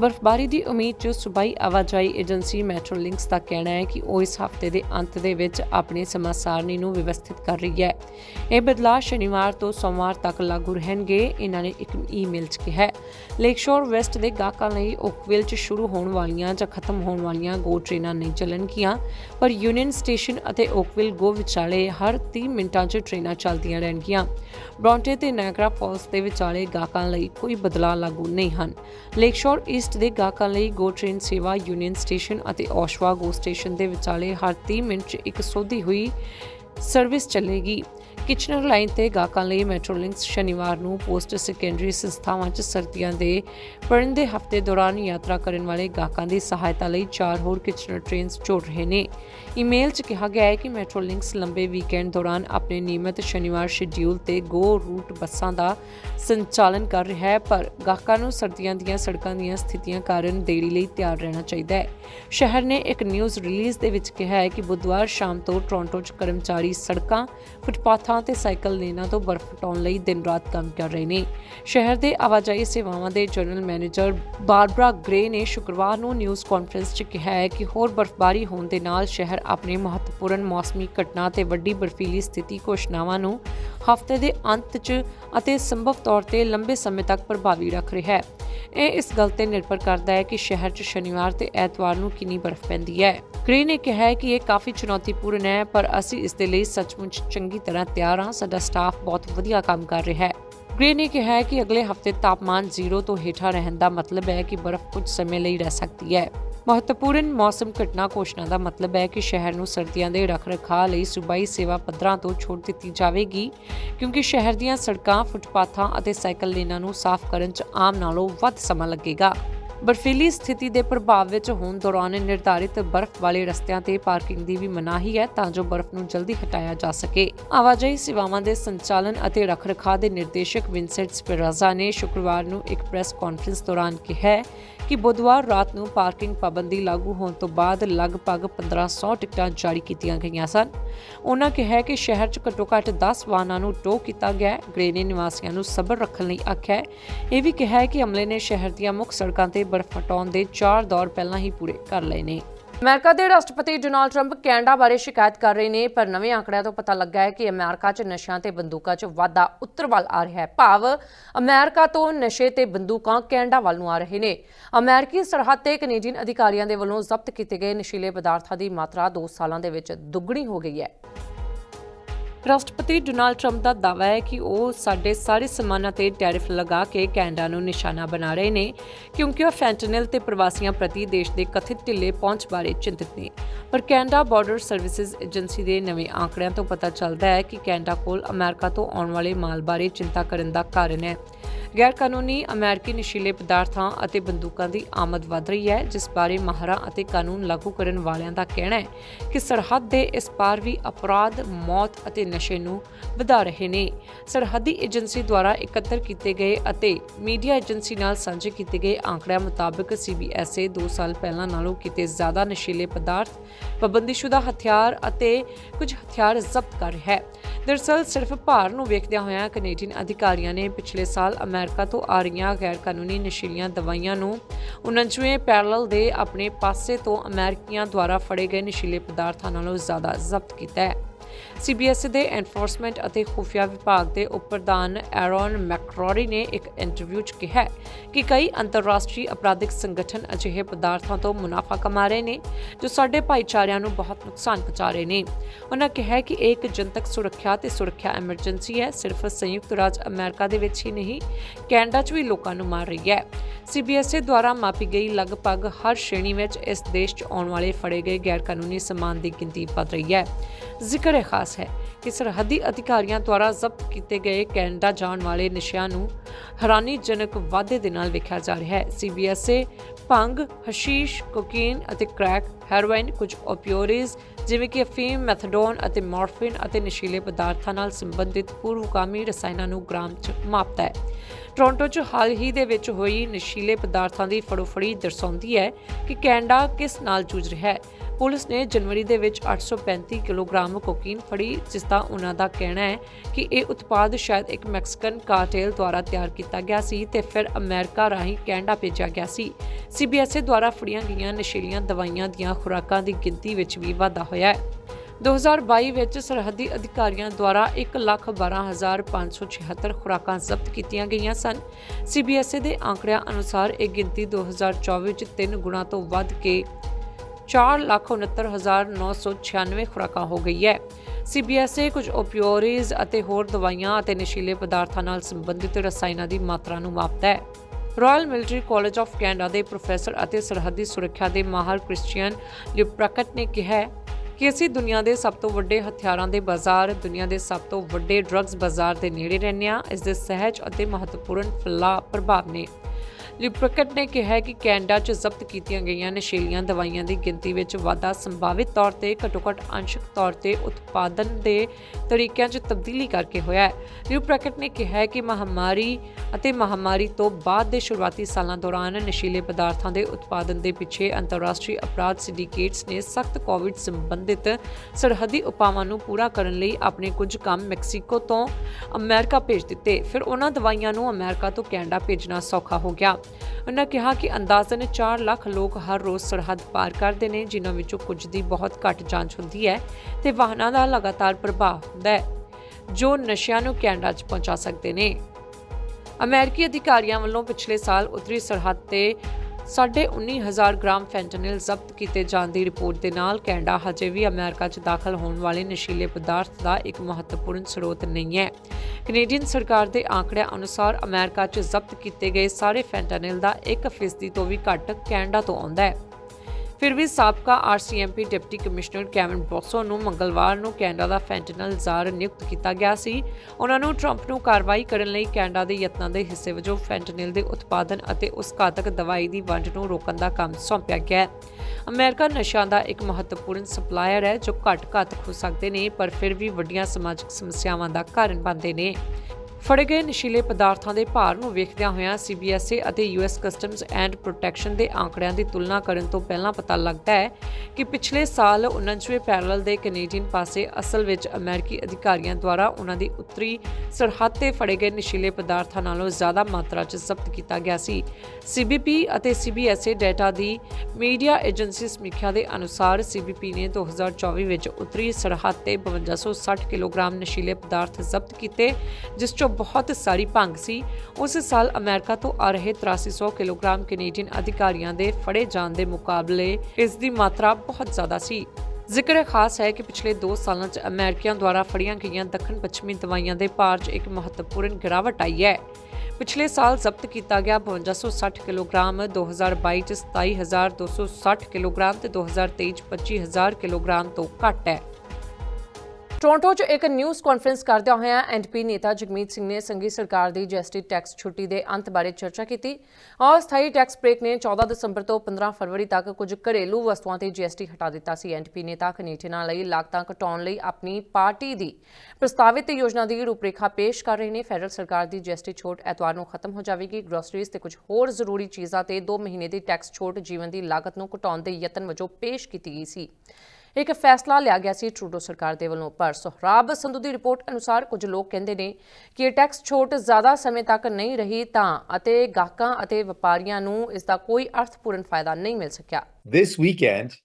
ਬਰਫ਼ਬਾਰੀ ਦੀ ਉਮੀਦ 'ਚ ਸੂਬਾਈ ਆਵਾਜਾਈ ਏਜੰਸੀ ਮੈਟਰੋਲਿੰਕਸ ਦਾ ਕਹਿਣਾ ਹੈ ਕਿ ਉਹ ਇਸ ਹਫ਼ਤੇ ਦੇ ਅੰਤ ਦੇ ਵਿੱਚ ਆਪਣੀ ਸਮਾਂ ਸਾਰਣੀ ਨੂੰ ਵਿਵਸਥਿਤ ਕਰ ਰਹੀ ਹੈ। ਇਹ ਬਦਲਾਅ ਸ਼ਨੀਵਾਰ ਤੋਂ ਸੋਮਵਾਰ ਤੱਕ ਲਾਗੂ ਰਹਿਣਗੇ, ਇਹਨਾਂ ਨੇ ਇੱਕ ਈਮੇਲ 'ਚ ਕਿਹਾ ਹੈ। ਲੇਕ ਵੈਸਟ ਦੇ ਗਾਹਕਾਂ ਲਈ ਓਕਵਿਲ 'ਚ ਸ਼ੁਰੂ ਹੋਣ ਵਾਲੀਆਂ ਜਾਂ ਖਤਮ ਹੋਣ ਵਾਲੀਆਂ ਗੋ ਟ੍ਰੇਨਾਂ ਨਹੀਂ ਚੱਲਣਗੀਆਂ, ਪਰ ਯੂਨੀਅਨ ਸਟੇਸ਼ਨ ਅਤੇ ਓਕਵਿਲ ਗੋ ਵਿਚਾਲੇ ਹਰ 30 ਮਿੰਟਾਂ 'ਚ ਟ੍ਰੇਨਾਂ ਚੱਲਦੀਆਂ ਰਹਿਣਗੀਆਂ। ਬ੍ਰੌਂਟੇ ਤੇ ਨਾਇਗਰਾ ਫਾਲਸ ਦੇ ਵਿਚਾਲੇ ਗਾਹਕਾਂ ਲਈ ਕੋਈ ਬਦਲਾਅ ਲਾਗੂ ਨਹੀਂ ਹਨ। ਲੇਕ ਈਸਟ ਦੇ ਗਾਹਕਾਂ ਲਈ ਗੋ ਟ੍ਰੇਨ ਸੇਵਾ ਯੂਨੀਅਨ ਸਟੇਸ਼ਨ ਅਤੇ ਔਸ਼ਵਾ ਗੋ ਸਟੇਸ਼ਨ ਦੇ ਵਿਚਾਲੇ ਹਰ 30 ਮਿੰਟ 'ਚ ਇੱਕ ਸੋਧੀ ਹੋਈ ਸਰਵਿਸ ਚੱਲੇਗੀ। ਕਿਚਨਰ ਲਾਈਨ ਤੇ ਗਾਹਕਾਂ ਲਈ ਮੈਟਰੋਲਿੰਕਸ ਸ਼ਨੀਵਾਰ ਨੂੰ ਪੋਸਟ ਸੈਕੰਡਰੀ ਸੰਸਥਾਵਾਂ 'ਚ ਸਰਦੀਆਂ ਦੇ ਪਰਿੰਦੇ ਹਫ਼ਤੇ ਦੌਰਾਨ ਯਾਤਰਾ ਕਰਨ ਵਾਲੇ ਗਾਹਕਾਂ ਦੀ ਸਹਾਇਤਾ ਲਈ ਚਾਰ ਹੋਰ ਕਿਚਨਰ ਟ੍ਰੇਨਸ ਜੋੜ ਰਹੇ ਨੇ। ਈਮੇਲ 'ਚ ਕਿਹਾ ਗਿਆ ਹੈ ਕਿ ਮੈਟਰੋ ਲਿੰਕਸ ਲੰਬੇ ਵੀਕਐਂਡ ਦੌਰਾਨ ਆਪਣੇ ਨਿਯਮਿਤ ਸ਼ਨੀਵਾਰ ਸ਼ਡਿਊਲ ਤੇ ਗੋ ਰੂਟ ਬੱਸਾਂ ਦਾ ਸੰਚਾਲਨ ਕਰ ਰਿਹਾ ਹੈ, ਪਰ ਗਾਹਕਾਂ ਨੂੰ ਸਰਦੀਆਂ ਦੀਆਂ ਸੜਕਾਂ ਦੀਆਂ ਸਥਿਤੀਆਂ ਕਾਰਨ ਦੇਰੀ ਲਈ ਤਿਆਰ ਰਹਿਣਾ ਚਾਹੀਦਾ ਹੈ। ਸ਼ਹਿਰ ਨੇ ਇੱਕ ਨਿਊਜ਼ ਰਿਲੀਜ਼ ਦੇ ਵਿੱਚ ਕਿਹਾ ਹੈ ਕਿ ਬੁੱਧਵਾਰ ਸ਼ਾਮ ਤੋਂ ਟੋਰਾਂਟੋ 'ਚ ਕਰਮਚਾਰੀ ਸੜਕਾਂ, ਫੁੱਟਪਾਥਾਂ ਤੇ ਸਾਈਕਲ ਲੇਨਾਂ ਤੋਂ ਬਰਫ਼ ਹਟਾਉਣ ਲਈ ਦਿਨ ਰਾਤ ਕੰਮ ਕਰ ਰਹੇ ਨੇ। ਸ਼ਹਿਰ ਦੇ ਆਵਾਜਾਈ ਸੇਵਾਵਾਂ ਦੇ ਜਨਰਲ ਮੈਨੇਜਰ ਬਾਰਬਰਾ ਗ੍ਰੇ ਨੇ ਸ਼ੁੱਕਰਵਾਰ ਨੂੰ ਨਿਊਜ਼ ਕਾਨਫਰੰਸ 'ਚ ਕਿਹਾ ਹੈ ਕਿ ਹੋਰ ਬਰਫ਼ਬਾਰੀ ਹੋਣ ਦੇ ਨਾਲ ਸ਼ਹਿਰ ਆਪਣੇ ਮਹੱਤਵਪੂਰਨ ਮੌਸਮੀ ਘਟਨਾ ਤੇ ਵੱਡੀ ਬਰਫੀਲੀ ਸਥਿਤੀ ਘੋਸ਼ਣਾਵਾਂ ਨੂੰ ਹਫ਼ਤੇ ਦੇ ਅੰਤ 'ਚ ਅਤੇ ਸੰਭਵ ਤੌਰ ਤੇ ਲੰਬੇ ਸਮੇਂ ਤੱਕ ਪ੍ਰਭਾਵੀ ਰੱਖ ਰਿਹਾ ਹੈ। ਇਹ ਇਸ ਗੱਲ ਤੇ ਨਿਰਭਰ ਕਰਦਾ ਹੈ ਕਿ ਸ਼ਹਿਰ 'ਚ ਸ਼ਨੀਵਾਰ ਤੇ ਐਤਵਾਰ ਨੂੰ ਕਿੰਨੀ ਬਰਫ਼ ਪੈਂਦੀ ਹੈ। ਗ੍ਰੇ ਨੇ ਕਿਹਾ ਹੈ ਕਿ ਇਹ ਕਾਫੀ ਚੁਣੌਤੀਪੂਰਨ ਹੈ, ਪਰ ਅਸੀਂ ਇਸ ਦੇ ਲਈ ਸੱਚਮੁੱਚ ਚੰਗੀ ਤਰ੍ਹਾਂ ਤਿਆਰ ਹਾਂ। ਸਾਡਾ ਸਟਾਫ ਬਹੁਤ ਵਧੀਆ ਕੰਮ ਕਰ ਰਿਹਾ ਹੈ। ਗ੍ਰੇ ਨੇ ਕਿਹਾ ਹੈ ਕਿ ਅਗਲੇ ਹਫ਼ਤੇ ਤਾਪਮਾਨ ਜ਼ੀਰੋ ਤੋਂ ਹੇਠਾਂ ਰਹਿਣ ਦਾ ਮਤਲਬ ਹੈ ਕਿ ਬਰਫ਼ ਕੁਝ ਸਮੇਂ ਲਈ ਰਹਿ ਸਕਦੀ ਹੈ। ਮਹੱਤਵਪੂਰਨ ਮੌਸਮ ਘਟਨਾ ਘੋਸ਼ਣਾ ਦਾ ਮਤਲਬ ਹੈ ਕਿ ਸ਼ਹਿਰ ਨੂੰ ਸਰਦੀਆਂ ਦੇ ਰੱਖ-ਰਖਾਅ ਲਈ ਸੂਬਾਈ ਸੇਵਾ ਪੱਧਰਾਂ ਤੋਂ ਛੋਟ ਦਿੱਤੀ ਜਾਵੇਗੀ, ਕਿਉਂਕਿ ਸ਼ਹਿਰ ਦੀਆਂ ਸੜਕਾਂ, ਫੁੱਟਪਾਥਾਂ ਅਤੇ ਸਾਈਕਲ ਲੇਨਾਂ ਨੂੰ ਸਾਫ਼ ਕਰਨ 'ਚ ਆਮ ਨਾਲੋਂ ਵੱਧ ਸਮਾਂ ਲੱਗੇਗਾ। ਬਰਫੀਲੀ ਸਥਿਤੀ ਦੇ ਪ੍ਰਭਾਵ ਵਿੱਚ ਹੋਣ ਦੌਰਾਨ ਨਿਰਧਾਰਿਤ ਬਰਫ਼ ਵਾਲੇ ਰਸਤਿਆਂ ਤੇ ਪਾਰਕਿੰਗ ਦੀ ਵੀ ਮਨਾਹੀ ਹੈ ਤਾਂ ਜੋ ਬਰਫ਼ ਨੂੰ ਜਲਦੀ ਹਟਾਇਆ ਜਾ ਸਕੇ। ਆਵਾਜਾਈ ਸੇਵਾਵਾਂ ਦੇ ਸੰਚਾਲਨ ਅਤੇ ਰੱਖ-ਰਖਾਅ ਦੇ ਨਿਰਦੇਸ਼ਕ ਵਿੰਸੈਂਟ ਸਪਿਰਾਜ਼ਾ ਨੇ ਸ਼ੁੱਕਰਵਾਰ ਨੂੰ ਇੱਕ ਪ੍ਰੈਸ ਕਾਨਫਰੰਸ ਦੌਰਾਨ ਕਿਹਾ ਕਿ ਬੁੱਧਵਾਰ ਰਾਤ ਨੂੰ ਪਾਰਕਿੰਗ ਪਾਬੰਦੀ ਲਾਗੂ ਹੋਣ ਤੋਂ ਬਾਅਦ ਲਗਭਗ 1500 ਟਿਕਟਾਂ ਜਾਰੀ ਕੀਤੀਆਂ ਗਈਆਂ ਸਨ। ਉਹਨਾਂ ਕਿਹਾ ਕਿ ਸ਼ਹਿਰ 'ਚ ਘੱਟੋ-ਘੱਟ 10 ਵਾਹਨਾਂ ਨੂੰ ਟੋ ਕੀਤਾ ਗਿਆ ਹੈ। ਗ੍ਰੇ ਨੇ ਨਿਵਾਸੀਆਂ ਨੂੰ ਸਬਰ ਰੱਖਣ ਲਈ ਆਖਿਆ ਹੈ। ਇਹ ਵੀ ਕਿਹਾ ਹੈ ਕਿ ਅਮਲੇ ਨੇ ਸ਼ਹਿਰ ਦੀਆਂ ਮੁੱਖ ਸੜਕਾਂ ਤੇ ਬਰਫ਼ ਹਟਾਉਣ ਦੇ ਚਾਰ ਦੌਰ ਪਹਿਲਾਂ ਹੀ ਪੂਰੇ ਕਰ ਲਏ ਨੇ। ਅਮਰੀਕਾ ਦੇ ਰਾਸ਼ਟਰਪਤੀ ਡੋਨਾਲਡ ਟਰੰਪ ਕੈਨੇਡਾ ਬਾਰੇ ਸ਼ਿਕਾਇਤ ਕਰ ਰਹੇ ਨੇ, ਪਰ ਨਵੇਂ ਆંકੜਿਆਂ ਤੋਂ ਪਤਾ ਲੱਗਾ ਹੈ ਕਿ ਅਮਰੀਕਾ 'ਚ ਨਸ਼ਿਆਂ ਤੇ ਬੰਦੂਕਾਂ 'ਚ ਵਾਧਾ ਉੱਤਰ ਵੱਲ ਆ ਰਿਹਾ ਹੈ। ਭਾਵ ਅਮਰੀਕਾ ਤੋਂ ਨਸ਼ੇ ਤੇ ਬੰਦੂਕਾਂ ਕੈਨੇਡਾ ਵੱਲ ਨੂੰ ਆ ਰਹੇ ਨੇ। ਅਮਰੀਕੀ ਸਰਹੱਦ ਤੇ ਕੈਨੇਡੀਅਨ ਅਧਿਕਾਰੀਆਂ ਦੇ ਵੱਲੋਂ ਜ਼ਬਤ ਕੀਤੇ ਗਏ ਨਸ਼ੀਲੇ ਪਦਾਰਥਾਂ ਦੀ ਮਾਤਰਾ 2 ਸਾਲਾਂ ਦੇ ਵਿੱਚ ਦੁੱਗਣੀ ਹੋ ਗਈ ਹੈ। ਰਾਸ਼ਟਰਪਤੀ ਡੋਨਾਲਡ ਟਰੰਪ ਦਾ ਦਾਅਵਾ ਹੈ ਕਿ ਉਹ ਸਾਡੇ ਸਾਰੇ ਸਮਾਨਾਂ ਤੇ ਟੈਰਿਫ ਲਗਾ ਕੇ ਕੈਨੇਡਾ ਨੂੰ ਨਿਸ਼ਾਨਾ ਬਣਾ ਰਹੇ ਨੇ, ਕਿਉਂਕਿ ਉਹ ਫੈਂਟਨਲ ਤੇ ਪ੍ਰਵਾਸੀਆਂ ਪ੍ਰਤੀ ਦੇਸ਼ ਦੇ ਕਥਿਤ ਢਿੱਲੇ ਪਹੁੰਚ ਬਾਰੇ ਚਿੰਤਤ ਨੇ। ਪਰ ਕੈਨੇਡਾ ਬਾਰਡਰ ਸਰਵਿਸਿਜ਼ ਏਜੰਸੀ ਦੇ ਨਵੇਂ ਆંકੜਿਆਂ ਤੋਂ ਪਤਾ ਚੱਲਦਾ ਹੈ ਕਿ ਕੈਨੇਡਾ ਕੋਲ ਅਮਰੀਕਾ ਤੋਂ ਆਉਣ ਵਾਲੇ ਮਾਲ ਬਾਰੇ ਚਿੰਤਾ ਕਰਨ ਦਾ ਕਾਰਨ ਹੈ। ਗੈਰ ਕਾਨੂੰਨੀ ਅਮਰੀਕੀ ਨਸ਼ੀਲੇ ਪਦਾਰਥਾਂ ਅਤੇ ਬੰਦੂਕਾਂ ਦੀ ਆਮਦ ਵਧ ਰਹੀ ਹੈ, ਜਿਸ ਬਾਰੇ ਮਾਹਰਾਂ ਅਤੇ ਕਾਨੂੰਨ ਲਾਗੂ ਕਰਨ ਵਾਲਿਆਂ ਦਾ ਕਹਿਣਾ ਹੈ ਕਿ ਸਰਹੱਦ ਦੇ ਇਸ ਪਾਰ ਵੀ ਅਪਰਾਧ, ਮੌਤ ਅਤੇ ਨਸ਼ੇ ਨੂੰ ਵਧਾ ਰਹੇ ਨੇ। ਸਰਹੱਦੀ ਏਜੰਸੀ ਦੁਆਰਾ ਇਕੱਤਰ ਕੀਤੇ ਗਏ ਅਤੇ ਮੀਡੀਆ ਏਜੰਸੀ ਨਾਲ ਸਾਂਝੇ ਕੀਤੇ ਗਏ ਆંકੜਿਆਂ ਮੁਤਾਬਕ ਸੀਬੀਐਸਏ 2 ਸਾਲ ਪਹਿਲਾਂ ਨਾਲੋਂ ਕਿਤੇ ਜ਼ਿਆਦਾ ਨਸ਼ੀਲੇ ਪਦਾਰਥ, ਪਾਬੰਦੀਸ਼ੁਦਾ ਹਥਿਆਰ ਅਤੇ ਕੁਝ ਹਥਿਆਰ ਜ਼ਬਤ ਕਰ ਰਿਹਾ ਹੈ। ਦਰਅਸਲ ਸਿਰਫ ਭਾਰ ਨੂੰ ਵੇਖਦਿਆਂ ਹੋਇਆਂ ਕੈਨੇਡੀਅਨ ਅਧਿਕਾਰੀਆਂ ਨੇ ਪਿਛਲੇ ਸਾਲ ਅਮਰੀਕਾ ਤੋਂ ਆ ਰਹੀਆਂ ਗੈਰ ਕਾਨੂੰਨੀ ਨਸ਼ੀਲੀਆਂ ਦਵਾਈਆਂ ਨੂੰ 49ਵੇਂ ਪੈਰਲਲ ਦੇ ਆਪਣੇ ਪਾਸੇ ਤੋਂ ਅਮਰੀਕੀਆਂ ਦੁਆਰਾ ਫੜੇ ਗਏ ਨਸ਼ੀਲੇ ਪਦਾਰਥਾਂ ਨਾਲੋਂ ਜ਼ਿਆਦਾ ਜ਼ਬਤ ਕੀਤਾ ਹੈ। ਸੀਬੀਐਸਈ ਦੇ ਐਨਫੋਰਸਮੈਂਟ ਅਤੇ ਖੁਫੀਆ ਵਿਭਾਗ ਦੇ ਉਪ ਪ੍ਰਧਾਨ ਐਰੋਨ ਮੈਕਰੋਰੀ ਨੇ ਇੱਕ ਇੰਟਰਵਿਊ 'ਚ ਕਿਹਾ ਕਿ ਕਈ ਅੰਤਰਰਾਸ਼ਟਰੀ ਅਪਰਾਧਿਕ ਸੰਗਠਨ ਅਜਿਹੇ ਪਦਾਰਥਾਂ ਤੋਂ ਮੁਨਾਫਾ ਕਮਾ ਰਹੇ ਨੇ, ਜੋ ਸਾਡੇ ਭਾਈਚਾਰਿਆਂ ਨੂੰ ਬਹੁਤ ਨੁਕਸਾਨ ਪਹੁੰਚਾ ਰਹੇ ਨੇ। ਉਹਨਾਂ ਕਿਹਾ ਕਿ ਇਹ ਇੱਕ ਜਨਤਕ ਸੁਰੱਖਿਆ ਤੇ ਸੁਰੱਖਿਆ ਐਮਰਜੈਂਸੀ ਹੈ, ਸਿਰਫ ਸੰਯੁਕਤ ਰਾਜ ਅਮਰੀਕਾ ਦੇ ਵਿੱਚ ਹੀ ਨਹੀਂ, ਕੈਨੇਡਾ 'ਚ ਵੀ ਲੋਕਾਂ ਨੂੰ ਮਾਰ ਰਹੀ ਹੈ। ਸੀਬੀਐਸਈ ਦੁਆਰਾ ਮਾਪੀ ਗਈ ਲਗਭਗ ਹਰ ਸ਼੍ਰੇਣੀ ਵਿੱਚ ਇਸ ਦੇਸ਼ 'ਚ ਆਉਣ ਵਾਲੇ ਫੜੇ ਗਏ ਗੈਰ ਕਾਨੂੰਨੀ ਸਮਾਨ ਦੀ ਗਿਣਤੀ ਵਧ ਰਹੀ ਹੈ। ਜ਼ਿਕਰ ਇਹ ਖਾਸ ਹੈ ਕਿ ਸਰਹੱਦੀ ਅਧਿਕਾਰੀਆਂ ਦੁਆਰਾ ਜ਼ਬਤ ਕੀਤੇ ਗਏ ਕੈਨੇਡਾ ਜਾਣ ਵਾਲੇ ਨਸ਼ਿਆਂ ਨੂੰ ਹੈਰਾਨੀਜਨਕ ਵਾਧੇ ਦੇ ਨਾਲ ਵੇਖਿਆ ਜਾ ਰਿਹਾ ਹੈ। ਸੀਬੀਐਸਈ ਭੰਗ, ਹਸ਼ੀਸ਼, ਕੋਕੀਨ ਅਤੇ ਕ੍ਰੈਕ, ਹੈਰੋਇਨ, ਕੁਝ ਓਪੀਓਇਡਸ ਜਿਵੇਂ ਕਿ ਅਫੀਮ, ਮੈਥਡੋਨ ਅਤੇ ਮੋਰਫਿਨ ਅਤੇ ਨਸ਼ੀਲੇ ਪਦਾਰਥਾਂ ਨਾਲ ਸੰਬੰਧਿਤ ਪੂਰਵਗਾਮੀ ਰਸਾਇਣਾਂ ਨੂੰ ਗ੍ਰਾਮ 'ਚ ਮਾਪਦਾ ਹੈ। ਟੋਰਾਂਟੋ 'ਚ ਹਾਲ ਹੀ ਦੇ ਵਿੱਚ ਹੋਈ ਨਸ਼ੀਲੇ ਪਦਾਰਥਾਂ ਦੀ ਫੜੋਫੜੀ ਦਰਸਾਉਂਦੀ ਹੈ ਕਿ ਕੈਨੇਡਾ ਕਿਸ ਨਾਲ ਜੂਝ ਰਿਹਾ ਹੈ। ਪੁਲਿਸ ਨੇ ਜਨਵਰੀ ਦੇ ਵਿੱਚ 835 ਕਿਲੋਗ੍ਰਾਮ ਕੋਕੀਨ ਫੜੀ, ਜਿਸ ਦਾ ਉਹਨਾਂ ਦਾ ਕਹਿਣਾ ਹੈ ਕਿ ਇਹ ਉਤਪਾਦ ਸ਼ਾਇਦ ਇੱਕ ਮੈਕਸੀਕਨ ਕਾਰਟੇਲ ਦੁਆਰਾ ਤਿਆਰ ਕੀਤਾ ਗਿਆ ਸੀ ਤੇ ਫਿਰ ਅਮਰੀਕਾ ਰਾਹੀਂ ਕੈਨੇਡਾ ਭੇਜਿਆ ਗਿਆ ਸੀ। ਸੀਬੀਐਸਈ ਦੁਆਰਾ ਫੜੀਆਂ ਗਈਆਂ ਨਸ਼ੀਲੀਆਂ ਦਵਾਈਆਂ ਦੀਆਂ ਖੁਰਾਕਾਂ ਦੀ ਗਿਣਤੀ ਵਿੱਚ ਵੀ ਵਾਧਾ ਹੋਇਆ ਹੈ। 2022 ਵਿੱਚ ਸਰਹੱਦੀ ਅਧਿਕਾਰੀਆਂ ਦੁਆਰਾ 112576 ਖੁਰਾਕਾਂ ਜ਼ਬਤ ਕੀਤੀਆਂ ਗਈਆਂ ਸਨ। ਸੀਬੀਐਸਈ ਦੇ ਆંકੜਿਆਂ ਅਨੁਸਾਰ ਇਹ ਗਿਣਤੀ 2024 ਵਿੱਚ 3 ਗੁਣਾ ਤੋਂ ਵੱਧ ਕੇ 469996 ਖੁਰਾਕਾਂ ਹੋ ਗਈ ਹੈ। ਸੀਬੀਐਸਈ ਕੁਝ ਓਪੀਓਇਡਸ ਅਤੇ ਹੋਰ ਦਵਾਈਆਂ ਅਤੇ ਨਸ਼ੀਲੇ ਪਦਾਰਥਾਂ ਨਾਲ ਸੰਬੰਧਿਤ ਰਸਾਇਣਾਂ ਦੀ ਮਾਤਰਾ ਨੂੰ ਮਾਪਦਾ ਹੈ। Royal military college of Canada ਦੇ ਪ੍ਰੋਫੈਸਰ ਅਤੇ ਸਰਹੱਦੀ ਸੁਰੱਖਿਆ ਦੇ ਮਾਹਰ ਕ੍ਰਿਸਚੀਅਨ ਲਿਪ੍ਰਕਟ ਨੇ ਕਿਹਾ ਕਿ ਅਸੀਂ ਦੁਨੀਆ ਦੇ ਸਭ ਤੋਂ ਵੱਡੇ ਹਥਿਆਰਾਂ ਦੇ ਬਾਜ਼ਾਰ, ਦੁਨੀਆ ਦੇ ਸਭ ਤੋਂ ਵੱਡੇ ਡਰੱਗਸ ਬਾਜ਼ਾਰ ਦੇ ਨੇੜੇ ਰਹਿੰਦੇ ਹਾਂ, ਇਸ ਦੇ ਸਹਿਜ ਅਤੇ ਮਹੱਤਵਪੂਰਨ ਫਲਾ ਪ੍ਰਭਾਵ ਨੇ। ਲਿਪ੍ਰਕਟ ਨੇ ਕਿਹਾ ਕਿ ਕੈਨੇਡਾ 'ਚ ਜ਼ਬਤ ਕੀਤੀਆਂ ਗਈਆਂ ਨਸ਼ੀਲੀਆਂ ਦਵਾਈਆਂ ਦੀ ਗਿਣਤੀ ਵਿੱਚ ਵਾਧਾ ਸੰਭਾਵਿਤ ਤੌਰ ਤੇ ਘੱਟੋ-ਘੱਟ ਅੰਸ਼ਕ ਤੌਰ ਤੇ ਉਤਪਾਦਨ ਦੇ ਤਰੀਕਿਆਂ 'ਚ ਤਬਦੀਲੀ ਕਰਕੇ ਹੋਇਆ ਹੈ। ਲਿਪ੍ਰਕਟ ਨੇ ਕਿਹਾ ਕਿ ਮਹਾਮਾਰੀ ਅਤੇ ਮਹਾਮਾਰੀ ਤੋਂ ਬਾਅਦ ਦੇ ਸ਼ੁਰੂਆਤੀ ਸਾਲਾਂ ਦੌਰਾਨ ਨਸ਼ੀਲੇ ਪਦਾਰਥਾਂ ਦੇ ਉਤਪਾਦਨ ਦੇ ਪਿੱਛੇ ਅੰਤਰਰਾਸ਼ਟਰੀ ਅਪਰਾਧ ਸਿੰਡੀਕੇਟਸ ਨੇ ਸਖਤ ਕੋਵਿਡ ਸੰਬੰਧਿਤ ਸਰਹੱਦੀ ਉਪਾਵਾਂ ਨੂੰ ਪੂਰਾ ਕਰਨ ਲਈ ਆਪਣੇ ਕੁਝ ਕੰਮ ਮੈਕਸੀਕੋ ਤੋਂ ਅਮਰੀਕਾ ਭੇਜ ਦਿੱਤੇ। ਫਿਰ ਉਹਨਾਂ ਦਵਾਈਆਂ ਨੂੰ ਅਮਰੀਕਾ ਤੋਂ ਕੈਨੇਡਾ ਭੇਜਣਾ ਸੌਖਾ ਹੋ ਗਿਆ। ਉਹਨਾਂ ਕਿਹਾ ਕਿ ਅੰਦਾਜ਼ਨ 4 ਲੱਖ ਲੋਕ ਹਰ ਰੋਜ਼ ਸਰਹੱਦ ਪਾਰ ਕਰਦੇ ਨੇ, ਜਿਨ੍ਹਾਂ ਵਿੱਚੋਂ ਕੁਝ ਦੀ ਬਹੁਤ ਘੱਟ ਜਾਂਚ ਹੁੰਦੀ ਹੈ ਤੇ ਵਾਹਨਾਂ ਦਾ ਲਗਾਤਾਰ ਪ੍ਰਭਾਵ ਹੁੰਦਾ ਹੈ, ਜੋ ਨਸ਼ਿਆਂ ਨੂੰ ਕੈਨੇਡਾ 'ਚ ਪਹੁੰਚਾ ਸਕਦੇ ਨੇ। ਅਮਰੀਕੀ ਅਧਿਕਾਰੀਆਂ ਵੱਲੋਂ ਪਿਛਲੇ ਸਾਲ ਉੱਤਰੀ ਸਰਹੱਦ ਤੇ 19000 ਗ੍ਰਾਮ ਫੈਂਟਨਿਲ ਜ਼ਬਤ ਕੀਤੇ ਜਾਣ ਦੀ ਰਿਪੋਰਟ ਦੇ ਨਾਲ ਕੈਨੇਡਾ ਹਜੇ ਵੀ ਅਮਰੀਕਾ 'ਚ ਦਾਖਲ ਹੋਣ ਵਾਲੇ ਨਸ਼ੀਲੇ ਪਦਾਰਥ ਦਾ ਇੱਕ ਮਹੱਤਵਪੂਰਨ ਸਰੋਤ ਨਹੀਂ ਹੈ। ਕੈਨੇਡੀਅਨ ਸਰਕਾਰ ਦੇ ਆંકੜਿਆਂ ਅਨੁਸਾਰ ਅਮਰੀਕਾ 'ਚ ਜ਼ਬਤ ਕੀਤੇ ਗਏ ਸਾਰੇ ਫੈਂਟਨਿਲ ਦਾ 1% ਤੋਂ ਵੀ ਘੱਟ ਕੈਨੇਡਾ ਤੋਂ ਆਉਂਦਾ ਹੈ। ਫਿਰ ਵੀ ਸਾਬਕਾ RCMP deputy commissioner Kevin Brosseau ਨੂੰ ਮੰਗਲਵਾਰ ਨੂੰ ਕੈਨੇਡਾ ਦਾ ਫੈਂਟਨਲ ਜ਼ਾਰ ਨਿਯੁਕਤ ਕੀਤਾ ਗਿਆ ਸੀ। ਉਹਨਾਂ ਨੂੰ ਟਰੰਪ ਨੂੰ ਕਾਰਵਾਈ ਕਰਨ ਲਈ ਕੈਨੇਡਾ ਦੇ ਯਤਨਾਂ ਦੇ ਹਿੱਸੇ ਵਜੋਂ ਫੈਂਟਨਲ ਦੇ ਉਤਪਾਦਨ ਅਤੇ ਉਸ ਘਾਤਕ ਦਵਾਈ ਦੀ ਵੰਡ ਨੂੰ ਰੋਕਣ ਦਾ ਕੰਮ ਸੌਂਪਿਆ ਗਿਆ ਹੈ। ਅਮਰੀਕਾ ਨਸ਼ਿਆਂ ਦਾ ਇੱਕ ਮਹੱਤਵਪੂਰਨ ਸਪਲਾਇਰ ਹੈ ਜੋ ਘੱਟ ਘਾਤਕ ਹੋ ਸਕਦੇ ਨੇ, ਪਰ ਫਿਰ ਵੀ ਵੱਡੀਆਂ ਸਮਾਜਿਕ ਸਮੱਸਿਆਵਾਂ ਦਾ ਕਾਰਨ ਬਣਦੇ ਨੇ। ਫੜੇ ਗਏ ਨਸ਼ੀਲੇ ਪਦਾਰਥਾਂ ਦੇ ਭਾਰ ਨੂੰ ਵੇਖਦਿਆਂ ਹੋਇਆਂ ਸੀਬੀਐਸਈ ਅਤੇ ਯੂਐਸ ਕਸਟਮਜ਼ ਐਂਡ ਪ੍ਰੋਟੈਕਸ਼ਨ ਦੇ ਆંકੜਿਆਂ ਦੀ ਤੁਲਨਾ ਕਰਨ ਤੋਂ ਪਹਿਲਾਂ ਪਤਾ ਲੱਗਦਾ ਹੈ ਕਿ ਪਿਛਲੇ ਸਾਲ 49ਵੇਂ ਪੈਰਲਲ ਦੇ ਕੈਨੇਡੀਅਨ ਪਾਸੇ ਅਸਲ ਵਿੱਚ ਅਮਰੀਕੀ ਅਧਿਕਾਰੀਆਂ ਦੁਆਰਾ ਉਹਨਾਂ ਦੀ ਉੱਤਰੀ ਸਰਹੱਦ ਤੇ ਫੜੇ ਗਏ ਨਸ਼ੀਲੇ ਪਦਾਰਥਾਂ ਨਾਲੋਂ ਜ਼ਿਆਦਾ ਮਾਤਰਾ 'ਚ ਜ਼ਬਤ ਕੀਤਾ ਗਿਆ ਸੀ। ਸੀਬੀਪੀ ਅਤੇ ਸੀਬੀਐਸਈ ਡਾਟਾ ਦੀ ਮੀਡੀਆ ਏਜੰਸੀ ਸਮੀਖਿਆ ਦੇ ਅਨੁਸਾਰ ਸੀਬੀਪੀ ਨੇ 2024 ਵਿੱਚ ਉੱਤਰੀ ਸਰਹੱਦ ਤੇ 5260 ਕਿਲੋਗ੍ਰਾਮ ਨਸ਼ੀਲੇ ਪਦਾਰਥ ਜ਼ਬਤ ਕੀਤੇ, ਜਿਸ 'ਚੋਂ ਬਹੁਤ ਸਾਰੀ ਭੰਗ ਸੀ। ਉਸ ਸਾਲ ਅਮਰੀਕਾ ਤੋਂ ਆ ਰਹੇ 8300 ਕਿਲੋਗ੍ਰਾਮ ਕੈਨੇਡੀਅਨ ਅਧਿਕਾਰੀਆਂ ਦੇ ਫੜੇ ਜਾਣ ਦੇ ਮੁਕਾਬਲੇ ਇਸ ਦੀ ਮਾਤਰਾ ਬਹੁਤ ਜ਼ਿਆਦਾ ਸੀ। ਜ਼ਿਕਰ ਖਾਸ ਹੈ ਕਿ ਪਿਛਲੇ 2 ਸਾਲਾਂ 'ਚ ਅਮਰੀਕੀਆਂ ਦੁਆਰਾ ਫੜੀਆਂ ਗਈਆਂ ਦੱਖਣ ਪੱਛਮੀ ਦਵਾਈਆਂ ਦੇ ਭਾਰ 'ਚ ਇੱਕ ਮਹੱਤਵਪੂਰਨ ਗਿਰਾਵਟ ਆਈ ਹੈ। ਪਿਛਲੇ ਸਾਲ ਜ਼ਬਤ ਕੀਤਾ ਗਿਆ 5260 ਕਿਲੋਗ੍ਰਾਮ 2022 'ਚ 27260 ਕਿਲੋਗ੍ਰਾਮ ਤੇ 2023 'ਚ 25000 ਕਿਲੋਗ੍ਰਾਮ ਤੋਂ ਘੱਟ ਹੈ। ਟੋਰਾਂਟੋ 'ਚ ਇੱਕ ਨਿਊਜ਼ ਕਾਨਫਰੰਸ ਕਰਦਿਆਂ ਹੋਇਆਂ ਐਨਪੀ ਨੇਤਾ ਜਗਮੀਤ ਸਿੰਘ ਨੇ ਸੰਘੀ ਸਰਕਾਰ ਦੀ ਜੀਐਸਟੀ ਟੈਕਸ ਛੁੱਟੀ ਦੇ ਅੰਤ ਬਾਰੇ ਚਰਚਾ ਕੀਤੀ। ਅਸਥਾਈ ਟੈਕਸ ਬ੍ਰੇਕ ਨੇ 14 ਦਸੰਬਰ ਤੋਂ 15 ਫਰਵਰੀ ਤੱਕ ਕੁਝ ਘਰੇਲੂ ਵਸਤੂਆਂ ਤੇ ਜੀਐਸਟੀ ਹਟਾ ਦਿੱਤਾ ਸੀ। ਐਨਪੀ ਨੇਤਾ ਕੈਨੇਡੀਅਨਾਂ ਲਈ ਲਾਗਤਾਂ ਘਟਾਉਣ ਲਈ ਆਪਣੀ ਪਾਰਟੀ ਦੀ ਪ੍ਰਸਤਾਵਿਤ ਯੋਜਨਾ ਦੀ ਰੂਪਰੇਖਾ ਪੇਸ਼ ਕਰ ਰਹੇ ਨੇ। ਫੈਡਰਲ ਸਰਕਾਰ ਦੀ ਜੀਐਸਟੀ ਛੋਟ ਐਤਵਾਰ ਨੂੰ ਖਤਮ ਹੋ ਜਾਵੇਗੀ। ਗਰੋਸਰੀਜ਼ ਤੇ ਕੁਝ ਹੋਰ ਜ਼ਰੂਰੀ ਚੀਜ਼ਾਂ ਤੇ 2 ਮਹੀਨੇ ਦੀ ਟੈਕਸ ਛੋਟ ਜੀਵਨ ਦੀ ਲਾਗਤ ਨੂੰ ਘਟਾਉਣ ਦੇ ਯਤਨ ਵਜੋਂ ਪੇਸ਼ ਕੀਤੀ ਗਈ ਸੀ। ਇੱਕ ਫੈਸਲਾ ਲਿਆ ਗਿਆ ਸੀ ਟਰੂਡੋ ਸਰਕਾਰ ਦੇ ਵੱਲੋਂ ਪਰ ਸੁਹਰਾਬ ਸੰਧੂ ਦੀ ਰਿਪੋਰਟ ਅਨੁਸਾਰ ਕੁਝ ਲੋਕ ਕਹਿੰਦੇ ਨੇ ਕਿ ਇਹ ਟੈਕਸ ਛੋਟ ਜ਼ਿਆਦਾ ਸਮੇਂ ਤੱਕ ਨਹੀਂ ਰਹੀ ਤਾਂ ਅਤੇ ਗਾਹਕਾਂ ਅਤੇ ਵਪਾਰੀਆਂ ਨੂੰ ਇਸ ਦਾ ਕੋਈ ਅਰਥਪੂਰਨ ਫਾਇਦਾ ਨਹੀਂ ਮਿਲ ਸਕਿਆ This weekend,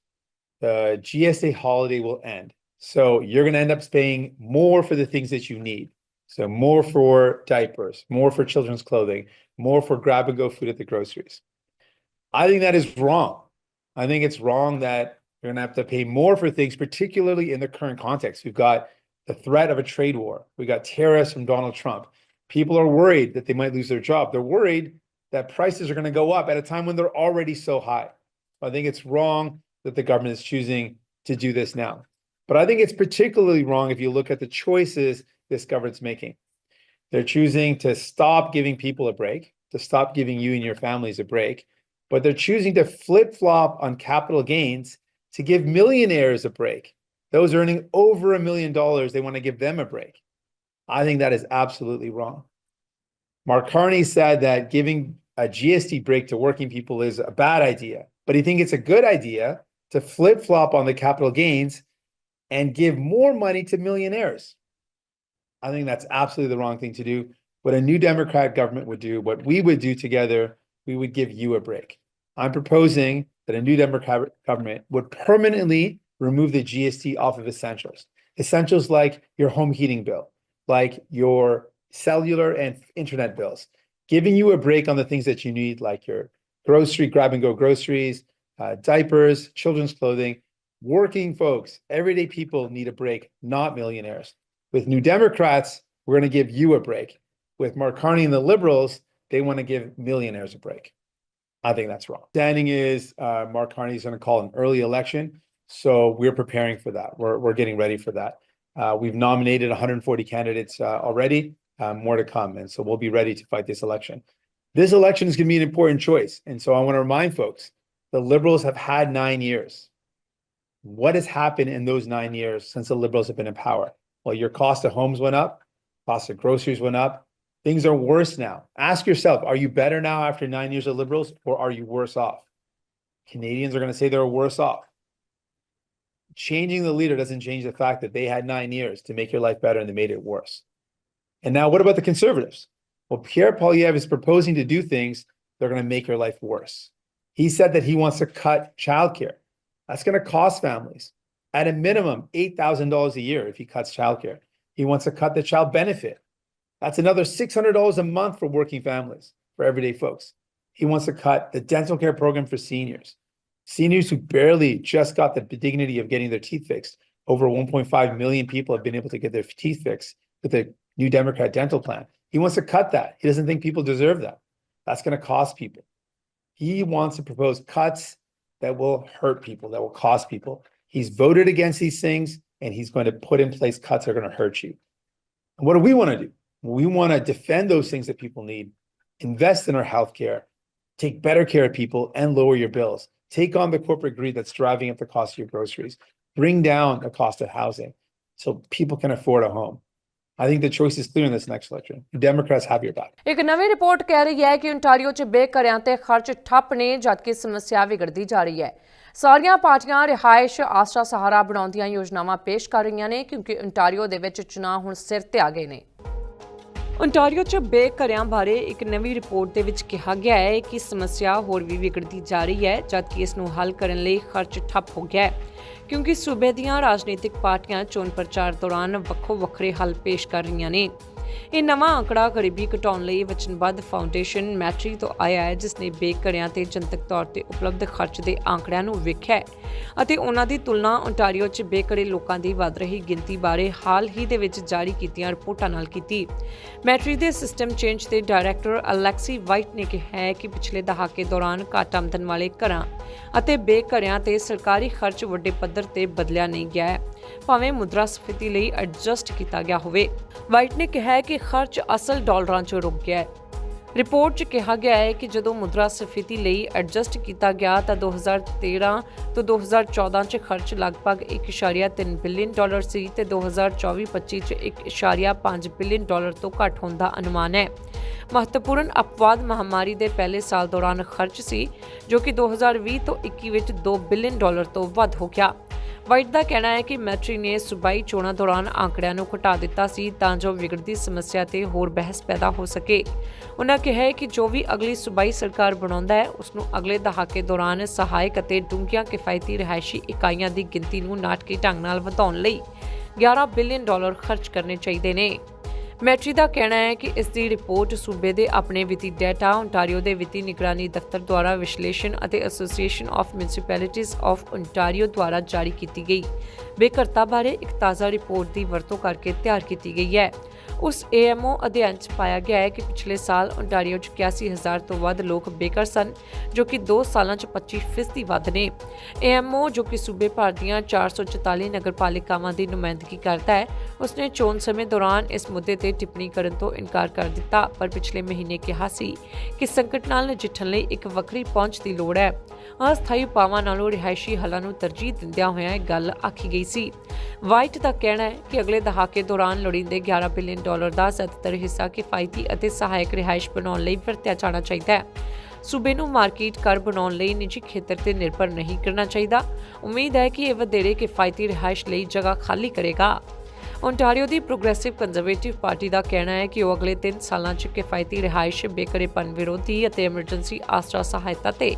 the GSA holiday will end. So you're going to end up paying more for the things that you need. So more for diapers, more for children's clothing, more for grab and go food at the groceries. I think that is wrong. I think it's wrong that going to have to pay more for things, particularly in the current context. We've got the threat of a trade war. We've got tariffs from Donald Trump. People are worried that they might lose their job. They're worried that prices are going to go up at a time when they're already so high. I think it's wrong that the government is choosing to do this now. But I think it's particularly wrong if you look at the choices this government's making. They're choosing to stop giving people a break, to stop giving you and your families a break, but they're choosing to flip flop on capital gains to give millionaires a break. Those earning over a million dollars, they want to give them a break. I think that is absolutely wrong. Mark Carney said that giving a GST break to working people is a bad idea, but he thinks it's a good idea to flip flop on the capital gains and give more money to millionaires. I think that's absolutely the wrong thing to do. What a new Democrat government would do, what we would do together, we would give you a break. I'm proposing that a new Democrat government would permanently remove the GST off of essentials. Essentials like your home heating bill, like your cellular and internet bills, giving you a break on the things that you need, like your grocery, grab and go groceries, uh, diapers, children's clothing. Working folks, everyday people need a break, not millionaires. With New Democrats, we're going to give you a break. With Mark Carney and the Liberals, they want to give millionaires a break. I think that's wrong. Standing is uh, Mark is going to call an early election. So we're preparing for that. We're, we're getting ready for that. Uh, we've nominated 140 candidates uh, already, uh, more to come. And so we'll be ready to fight this election. This election is going to be an important choice. And so I want to remind folks the Liberals have had nine years. What has happened in those nine years since the Liberals have been in power? Well, your cost of homes went up, cost of groceries went up. Things are worse now. Ask yourself, are you better now after nine years of Liberals or are you worse off? Canadians are going to say they're worse off. Changing the leader doesn't change the fact that they had nine years to make your life better and they made it worse. And now, what about the conservatives? Well, Pierre Polyev is proposing to do things that are going to make your life worse. He said that he wants to cut childcare. That's going to cost families at a minimum $8,000 a year if he cuts childcare. He wants to cut the child benefit. That's another $600 a month for working families, for everyday folks. He wants to cut the dental care program for seniors. Seniors who barely just got the dignity of getting their teeth fixed. Over 1.5 million people have been able to get their teeth fixed with the new Democrat dental plan. He wants to cut that. He doesn't think people deserve that. That's going to cost people. He wants to propose cuts that will hurt people, that will cost people. He's voted against these things and he's going to put in place cuts that are going to hurt you. And what do we want to do? We want to defend those things that people need, invest in our healthcare, take better care of people, and lower your bills. Take on the corporate greed that's driving up the cost of your groceries. Bring down the cost of housing so people can afford a home. I think the choice is clear in this next election. Democrats have your back. ਇੱਕ ਨਵੀਂ report ਕਹਿ ਰਹੀ ਹੈ ਕਿ ontario 'ਚ ਬੇਘਰਿਆਂ ਤੇ ਖਰਚ ਠੱਪ ਨੇ ਜਦਕਿ ਸਮੱਸਿਆ ਵਿਗੜਦੀ ਜਾ ਰਹੀ ਹੈ ਸਾਰੀਆਂ ਪਾਰਟੀਆਂ ਰਿਹਾਇਸ਼ ਆਸਰਾ ਸਹਾਰਾ ਬਣਾਉਂਦੀਆਂ ਯੋਜਨਾਵਾਂ ਪੇਸ਼ ਕਰ ਰਹੀਆਂ ਨੇ ਕਿਉਂਕਿ ontario ਦੇ ਵਿੱਚ ਚੁਣਾਵ ਹੁਣ ਸਿਰ ਤੇ ਆ ਗਏ ਨੇ ਓਨਟਾਰੀਓ 'ਚ ਬੇਘਰਿਆਂ ਬਾਰੇ ਇੱਕ ਨਵੀਂ ਰਿਪੋਰਟ ਦੇ ਵਿੱਚ ਕਿਹਾ ਗਿਆ ਹੈ ਕਿ ਸਮੱਸਿਆ ਹੋਰ ਵੀ ਵਿਗੜਦੀ ਜਾ ਰਹੀ ਹੈ ਜਦਕਿ ਇਸ ਨੂੰ ਹੱਲ ਕਰਨ ਲਈ ਖਰਚ ਠੱਪ ਹੋ ਗਿਆ ਹੈ। ਕਿਉਂਕਿ ਸੂਬੇ ਦੀਆਂ ਰਾਜਨੀਤਿਕ ਪਾਰਟੀਆਂ ਚੋਣ ਪ੍ਰਚਾਰ ਦੌਰਾਨ ਵੱਖੋ ਵੱਖਰੇ ਹੱਲ ਪੇਸ਼ ਕਰ ਰਹੀਆਂ ਨੇ। ਇਹ ਨਵਾਂ ਅੰਕੜਾ ਗਰੀਬੀ ਘਟਾਉਣ ਲਈ ਵਚਨਬੱਧ ਫਾਊਂਡੇਸ਼ਨ ਮੈਟਰੀ ਤੋਂ ਆਇਆ ਹੈ ਜਿਸ ਨੇ ਬੇਘਰਿਆਂ ਤੇ ਜਨਤਕ ਤੌਰ ਤੇ ਉਪਲਬਧ ਖਰਚ ਦੇ ਆંકੜਿਆਂ ਨੂੰ ਵੇਖਿਆ ਅਤੇ ਉਹਨਾਂ ਦੀ ਤੁਲਨਾ ontario 'ਚ ਬੇਘਰੇ ਲੋਕਾਂ ਦੀ ਵੱਧ ਰਹੀ ਗਿਣਤੀ ਬਾਰੇ ਹਾਲ ਹੀ ਦੇ ਵਿੱਚ ਜਾਰੀ ਕੀਤੀਆਂ ਰਿਪੋਰਟਾਂ ਨਾਲ ਕੀਤੀ। ਮੈਟਰੀ ਦੇ ਸਿਸਟਮ ਚੇਂਜ ਦੇ ਡਾਇਰੈਕਟਰ ਅਲੈਕਸੀ ਵਾਈਟ ਨੇ ਕਿਹਾ ਹੈ ਕਿ ਪਿਛਲੇ ਦਹਾਕੇ ਦੌਰਾਨ ਘੱਟ ਆਮਦਨ ਵਾਲੇ ਘਰਾਂ ਅਤੇ ਬੇਘਰਿਆਂ ਤੇ ਸਰਕਾਰੀ ਖਰਚ ਵੱਡੇ ਪੱਧਰ ਤੇ ਬਦਲਿਆ ਨਹੀਂ ਗਿਆ ਹੈ। ਭਾਵੇਂ ਮੁਦਰਾ ਸਫੀਤੀ ਲਈ ਐਡਜਸਟ ਕੀਤਾ ਗਿਆ ਹੋਵੇ। ਵਾਈਟ ਨੇ ਕਿਹਾ ਹੈ ਕਿ ਖਰਚ ਅਸਲ ਡਾਲਰਾਂ 'ਚ ਰੁਕ ਗਿਆ ਹੈ। ਰਿਪੋਰਟ 'ਚ ਕਿਹਾ ਗਿਆ ਹੈ ਕਿ ਜਦੋਂ ਮੁਦਰਾ ਸਫੀਤੀ ਲਈ ਐਡਜਸਟ ਕੀਤਾ ਗਿਆ ਤਾਂ 2013 ਤੋਂ 2014 'ਚ ਖਰਚ ਲਗਭਗ 1.3 ਬਿਲੀਅਨ ਡਾਲਰ ਸੀ ਤੇ 2024-25 'ਚ 1.5 ਬਿਲੀਅਨ ਡਾਲਰ ਤੋਂ ਘੱਟ ਹੋਣ ਦਾ ਅਨੁਮਾਨ ਹੈ। ਮਹੱਤਵਪੂਰਨ ਅਪਵਾਦ ਮਹਾਮਾਰੀ ਦੇ ਪਹਿਲੇ ਸਾਲ ਦੌਰਾਨ ਖਰਚ ਸੀ ਜੋ ਕਿ 2020 ਤੋਂ 21 ਵਿੱਚ 2 ਬਿਲੀਅਨ ਡਾਲਰ ਤੋਂ ਵੱਧ ਹੋ ਗਿਆ। ਵਾਈਟ ਦਾ ਕਹਿਣਾ ਹੈ ਕਿ ਮੈਟਰੀ ਨੇ ਸੂਬਾਈ ਚੋਣਾਂ ਦੌਰਾਨ ਆંકੜਿਆਂ ਨੂੰ ਘਟਾ ਦਿੱਤਾ ਸੀ ਤਾਂ ਜੋ ਵਿਗੜਦੀ ਸਮੱਸਿਆ ਤੇ ਹੋਰ ਬਹਿਸ ਪੈਦਾ ਹੋ ਸਕੇ। ਉਨ੍ਹਾਂ ਕਿਹਾ ਕਿ ਜੋ ਵੀ ਅਗਲੀ ਸੂਬਾਈ ਸਰਕਾਰ ਬਣਾਉਂਦਾ ਹੈ ਉਸ ਨੂੰ ਅਗਲੇ ਦਹਾਕੇ ਦੌਰਾਨ ਸਹਾਇਕ ਅਤੇ ਡੂੰਘੀਆਂ ਕਿਫਾਇਤੀ ਰਿਹਾਇਸ਼ੀ ਇਕਾਈਆਂ ਦੀ ਗਿਣਤੀ ਨੂੰ ਨਾਟਕੀ ਢੰਗ ਨਾਲ ਵਧਾਉਣ ਲਈ 11 ਬਿਲੀਅਨ ਡਾਲਰ ਖਰਚ ਕਰਨੇ ਚਾਹੀਦੇ ਨੇ। ਮੈਟਰੀ ਦਾ ਕਹਿਣਾ ਹੈ ਕਿ ਇਸ ਦੀ ਰਿਪੋਰਟ ਸੂਬੇ ਦੇ ਆਪਣੇ ਵਿੱਤੀ ਡਾਟਾ ਓਨਟਾਰੀਓ ਦੇ ਵਿੱਤੀ ਨਿਗਰਾਨੀ ਦਫ਼ਤਰ ਦੁਆਰਾ ਵਿਸ਼ਲੇਸ਼ਣ ਅਤੇ association of municipalities of Ontario ਦੁਆਰਾ ਜਾਰੀ ਕੀਤੀ ਗਈ। ਬੇਕਰਤਾ ਬਾਰੇ ਇੱਕ ਤਾਜ਼ਾ ਰਿਪੋਰਟ ਦੀ ਵਰਤੋਂ ਕਰਕੇ ਤਿਆਰ ਕੀਤੀ ਗਈ ਹੈ। ਉਸ ਏਐਮਓ ਅਧਿਐਨ 'ਚ ਪਾਇਆ ਗਿਆ ਹੈ ਕਿ ਪਿਛਲੇ ਸਾਲ ਓਨਟਾਰੀਓ 'ਚ 81000 ਤੋਂ ਵੱਧ ਲੋਕ ਬੇਕਰ ਸਨ, ਜੋ ਕਿ 2 ਸਾਲਾਂ 'ਚ 25% ਵੱਧ ਨੇ। ਏਐਮਓ ਜੋ ਕਿ ਸੂਬੇ ਭਰ ਦੀਆਂ 444 ਨਗਰਪਾਲਿਕਾਵਾਂ ਦੀ ਨੁਮਾਇੰਦਗੀ ਕਰਦਾ ਹੈ, ਉਸਨੇ ਚੋਣ ਸਮੇਂ ਦੌਰਾਨ ਇਸ ਮੁੱਦੇ ਤੇ ਟਿੱਪਣੀ ਕਰਨ ਤੋਂ ਇਨਕਾਰ ਕਰ ਦਿੱਤਾ, ਪਰ ਪਿਛਲੇ ਮਹੀਨੇ ਕਿਹਾ ਸੀ ਕਿ ਸੰਕਟ ਨਾਲ ਨਜਿੱਠਣ ਲਈ ਇੱਕ ਵੱਖਰੀ ਪਹੁੰਚ ਦੀ ਲੋੜ ਹੈ। ਅਸਥਾਈ ਉਪਾਵਾਂ ਨਾਲੋਂ ਰਿਹਾਇਸ਼ੀ ਹੱਲਾਂ ਨੂੰ ਤਰਜੀਹ ਦਿੰਦਿਆਂ ਹੋਇਆਂ ਇਹ ਗੱਲ ਆਖੀ ਗਈ ਸੀ। ਵਾਈਟ ਦਾ ਕਹਿਣਾ ਹੈ ਕਿ ਅਗਲੇ ਦਹਾਕੇ ਦੌਰਾਨ ਲੋੜੀਂਦੇ 11 ਬਿਲੀਅਨ ਡਾਲਰ ਦਾ ਜ਼ਿਆਦਾਤਰ ਹਿੱਸਾ ਕਿਫਾਇਤੀ ਅਤੇ ਸਹਾਇਕ ਰਿਹਾਇਸ਼ ਬਣਾਉਣ ਲਈ ਵਰਤਿਆ ਜਾਣਾ ਚਾਹੀਦਾ ਹੈ। ਸੂਬੇ ਨੂੰ ਮਾਰਕੀਟ ਕਰ ਬਣਾਉਣ ਲਈ ਨਿੱਜੀ ਖੇਤਰ ਤੇ ਨਿਰਭਰ ਨਹੀਂ ਕਰਨਾ ਚਾਹੀਦਾ। ਉਮੀਦ ਹੈ ਕਿ ਇਹ ਵਧੇਰੇ ਕਿਫਾਇਤੀ ਰਿਹਾਇਸ਼ ਲਈ ਜਗ੍ਹਾ ਖਾਲੀ ਕਰੇਗਾ। ਓਨਟਾਰੀਓ ਦੀ ਪ੍ਰੋਗਰੈਸਿਵ ਕੰਜ਼ਰਵੇਟਿਵ ਪਾਰਟੀ ਦਾ ਕਹਿਣਾ ਹੈ ਕਿ ਉਹ ਅਗਲੇ 3 ਸਾਲਾਂ 'ਚ ਕਿਫਾਇਤੀ ਰਿਹਾਇਸ਼ ਬੇਕਰੇਪਨ ਵਿਰੋਧੀ ਅਤੇ ਐਮਰਜੈਂਸੀ ਆਸਰਾ ਸਹਾਇਤਾ ਤੇ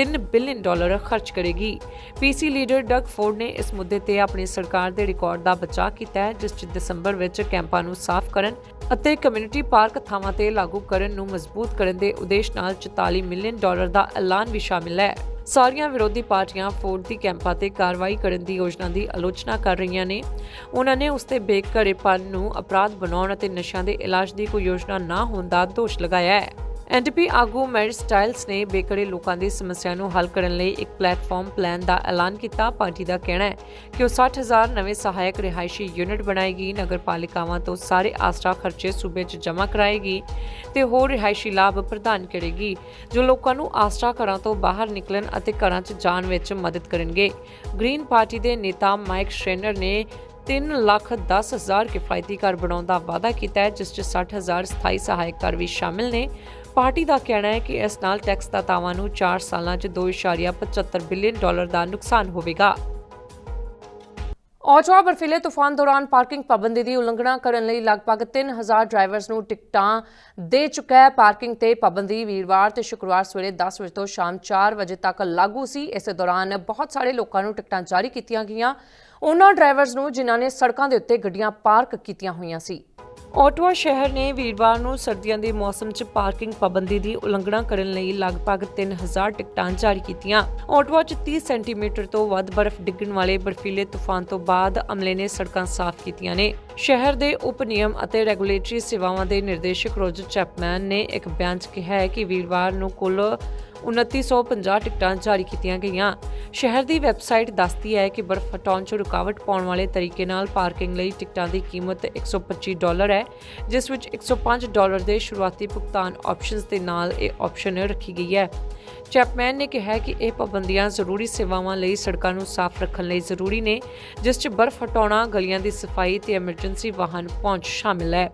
3 ਬਿਲੀਅਨ ਡਾਲਰ ਖਰਚ ਕਰੇਗੀ। ਪੀਸੀ ਲੀਡਰ ਡਗ ਫੋਰਡ ਨੇ ਇਸ ਮੁੱਦੇ ਤੇ ਆਪਣੀ ਸਰਕਾਰ ਦੇ ਰਿਕਾਰਡ ਦਾ ਬਚਾਅ ਕੀਤਾ ਹੈ, ਜਿਸ 'ਚ ਦਸੰਬਰ ਵਿੱਚ ਕੈਂਪਾਂ ਨੂੰ ਸਾਫ਼ ਕਰਨ ਅਤੇ ਕਮਿਊਨਿਟੀ ਪਾਰਕ ਥਾਵਾਂ ਤੇ ਲਾਗੂ ਕਰਨ ਨੂੰ ਮਜ਼ਬੂਤ ਕਰਨ ਦੇ ਉਦੇਸ਼ ਨਾਲ 44 ਮਿਲੀਅਨ ਡਾਲਰ ਦਾ ਐਲਾਨ ਵੀ ਸ਼ਾਮਿਲ ਹੈ। ਸਾਰੀਆਂ ਵਿਰੋਧੀ ਪਾਰਟੀਆਂ ਫੋਰਡ ਦੀ ਕੈਂਪਾਂ ਤੇ ਕਾਰਵਾਈ ਕਰਨ ਦੀ ਯੋਜਨਾ ਦੀ ਆਲੋਚਨਾ ਕਰ ਰਹੀਆਂ ਨੇ। ਉਹਨਾਂ ਨੇ ਉਸ ਤੇ ਬੇਘਰੇਪਨ ਨੂੰ ਅਪਰਾਧ ਬਣਾਉਣ ਅਤੇ ਨਸ਼ਿਆਂ ਦੇ ਇਲਾਜ ਦੀ ਕੋਈ ਯੋਜਨਾ ਨਾ ਹੋਣ ਦਾ ਦੋਸ਼ ਲਗਾਇਆ ਹੈ। ਐਨਡੀਪੀ ਆਗੂ ਮੈਰੀ ਸਟਾਈਲਸ ਨੇ ਬੇਕੜੇ ਲੋਕਾਂ ਦੀ ਸਮੱਸਿਆ ਨੂੰ ਹੱਲ ਕਰਨ ਲਈ ਇੱਕ ਪਲੇਟਫਾਰਮ ਪਲਾਨ ਦਾ ਐਲਾਨ ਕੀਤਾ। ਪਾਰਟੀ ਦਾ ਕਹਿਣਾ ਹੈ ਕਿ ਉਹ 60000 ਨਵੇਂ ਸਹਾਇਕ ਰਿਹਾਇਸ਼ੀ ਯੂਨਿਟ ਬਣਾਏਗੀ, ਨਗਰਪਾਲਿਕਾਵਾਂ ਤੋਂ ਸਾਰੇ ਆਸਰਾ ਖਰਚੇ ਸੂਬੇ 'ਚ ਜਮ੍ਹਾਂ ਕਰਾਏਗੀ ਤੇ ਹੋਰ ਰਿਹਾਇਸ਼ੀ ਲਾਭ ਪ੍ਰਦਾਨ ਕਰੇਗੀ, ਜੋ ਲੋਕਾਂ ਨੂੰ ਆਸਰਾ ਘਰਾਂ ਤੋਂ ਬਾਹਰ ਨਿਕਲਣ ਅਤੇ ਘਰਾਂ 'ਚ ਜਾਣ ਵਿੱਚ ਮਦਦ ਕਰਨਗੇ। ਗ੍ਰੀਨ ਪਾਰਟੀ ਦੇ ਨੇਤਾ ਮਾਈਕ ਸ਼੍ਰੇਨਰ ਨੇ 3 ਲੱਖ 10 ਹਜ਼ਾਰ ਕਿਫਾਇਤੀ ਘਰ ਬਣਾਉਣ ਦਾ ਵਾਅਦਾ ਕੀਤਾ ਹੈ, ਜਿਸ 'ਚ 60 ਹਜ਼ਾਰ ਸਥਾਈ ਸਹਾਇਕ ਘਰ ਵੀ ਸ਼ਾਮਿਲ ਨੇ। ਪਾਰਟੀ ਦਾ ਕਹਿਣਾ ਹੈ ਕਿ ਇਸ ਨਾਲ ਟੈਕਸ ਨੂੰ 4 ਸਾਲਾਂ 'ਚ 2.75 ਬਿਲੀਅਨ ਡਾਲਰ ਦਾ ਨੁਕਸਾਨ ਹੋਵੇਗਾ। ਔਜਵਾ ਬਰਫੀਲੇ ਤੂਫਾਨ ਦੌਰਾਨ ਪਾਰਕਿੰਗ ਪਾਬੰਦੀ ਦੀ ਉਲੰਘਣਾ ਕਰਨ ਲਈ ਲਗਭਗ 3000 ਡਰਾਈਵਰਸ ਨੂੰ ਟਿਕਟਾਂ ਦੇ ਚੁੱਕਾ ਹੈ। ਪਾਰਕਿੰਗ ਤੇ ਪਾਬੰਦੀ ਵੀਰਵਾਰ ਤੇ ਸ਼ੁੱਕਰਵਾਰ ਸਵੇਰੇ 10 ਵਜੇ ਤੋਂ ਸ਼ਾਮ 4 ਵਜੇ ਤੱਕ ਲਾਗੂ ਸੀ। ਇਸੇ ਦੌਰਾਨ ਬਹੁਤ ਸਾਰੇ ਲੋਕਾਂ ਨੂੰ ਟਿਕਟਾਂ ਜਾਰੀ ਕੀਤੀਆਂ ਗਈਆਂ। ਉਹਨਾਂ ਡਰਾਈਵਰਸ ਨੂੰ ਜਿਨ੍ਹਾਂ ਨੇ ਸੜਕਾਂ ਦੇ ਉੱਤੇ ਗੱਡੀਆਂ ਪਾਰਕ ਕੀਤੀਆਂ ਹੋਈਆਂ ਸੀ। ਓਟਵਾ ਸ਼ਹਿਰ ਨੇ ਵੀਰਵਾਰ ਨੂੰ ਸਰਦੀਆਂ ਦੇ ਮੌਸਮ 'ਚ ਪਾਰਕਿੰਗ ਪਾਬੰਦੀ ਦੀ ਉਲੰਘਣਾ ਕਰਨ ਲਈ ਲਗਭਗ 3000 ਟਿਕਟਾਂ ਜਾਰੀ ਕੀਤੀਆਂ। ਓਟਵਾ 'ਚ 30 ਸੈਂਟੀਮੀਟਰ ਤੋਂ ਵੱਧ ਬਰਫ਼ ਡਿੱਗਣ ਵਾਲੇ ਬਰਫੀਲੇ ਤੂਫਾਨ ਤੋਂ ਬਾਅਦ ਅਮਲੇ ਨੇ ਸੜਕਾਂ ਸਾਫ਼ ਕੀਤੀਆਂ ਨੇ। ਸ਼ਹਿਰ ਦੇ ਉਪ ਨਿਯਮ ਅਤੇ ਰੈਗੂਲੇਟਰੀ ਸੇਵਾਵਾਂ ਦੇ ਨਿਰਦੇਸ਼ਕ ਰੋਜਰ ਚੈਪਮੈਨ ਨੇ ਇੱਕ ਬਿਆਨ 'ਚ ਕਿਹਾ ਹੈ ਕਿ ਵੀਰਵਾਰ ਨੂੰ ਕੁੱਲ 2950 ਟਿਕਟਾਂ ਜਾਰੀ ਕੀਤੀਆਂ ਗਈਆਂ। ਸ਼ਹਿਰ ਦੀ ਵੈਬਸਾਈਟ ਦੱਸਦੀ ਹੈ ਕਿ ਬਰਫ਼ ਹਟਾਉਣ 'ਚ ਰੁਕਾਵਟ ਪਾਉਣ ਵਾਲੇ ਤਰੀਕੇ ਨਾਲ ਪਾਰਕਿੰਗ ਲਈ ਟਿਕਟਾਂ ਦੀ ਕੀਮਤ 125 ਡਾਲਰ ਹੈ, ਜਿਸ ਵਿੱਚ 105 ਡਾਲਰ ਦੇ ਸ਼ੁਰੂਆਤੀ ਭੁਗਤਾਨ ਆਪਸ਼ਨਸ ਦੇ ਨਾਲ ਇਹ ਆਪਸ਼ਨ ਰੱਖੀ ਗਈ ਹੈ। ਚੈਪਮੈਨ ਨੇ ਕਿਹਾ ਕਿ ਇਹ ਪਾਬੰਦੀਆਂ ਜ਼ਰੂਰੀ ਸੇਵਾਵਾਂ ਲਈ ਸੜਕਾਂ ਨੂੰ ਸਾਫ਼ ਰੱਖਣ ਲਈ ਜ਼ਰੂਰੀ ਨੇ, ਜਿਸ 'ਚ ਬਰਫ਼ ਹਟਾਉਣਾ, ਗਲੀਆਂ ਦੀ ਸਫ਼ਾਈ ਤੇ ਐਮਰਜੈਂਸੀ ਵਾਹਨ ਪਹੁੰਚ ਸ਼ਾਮਿਲ ਹੈ।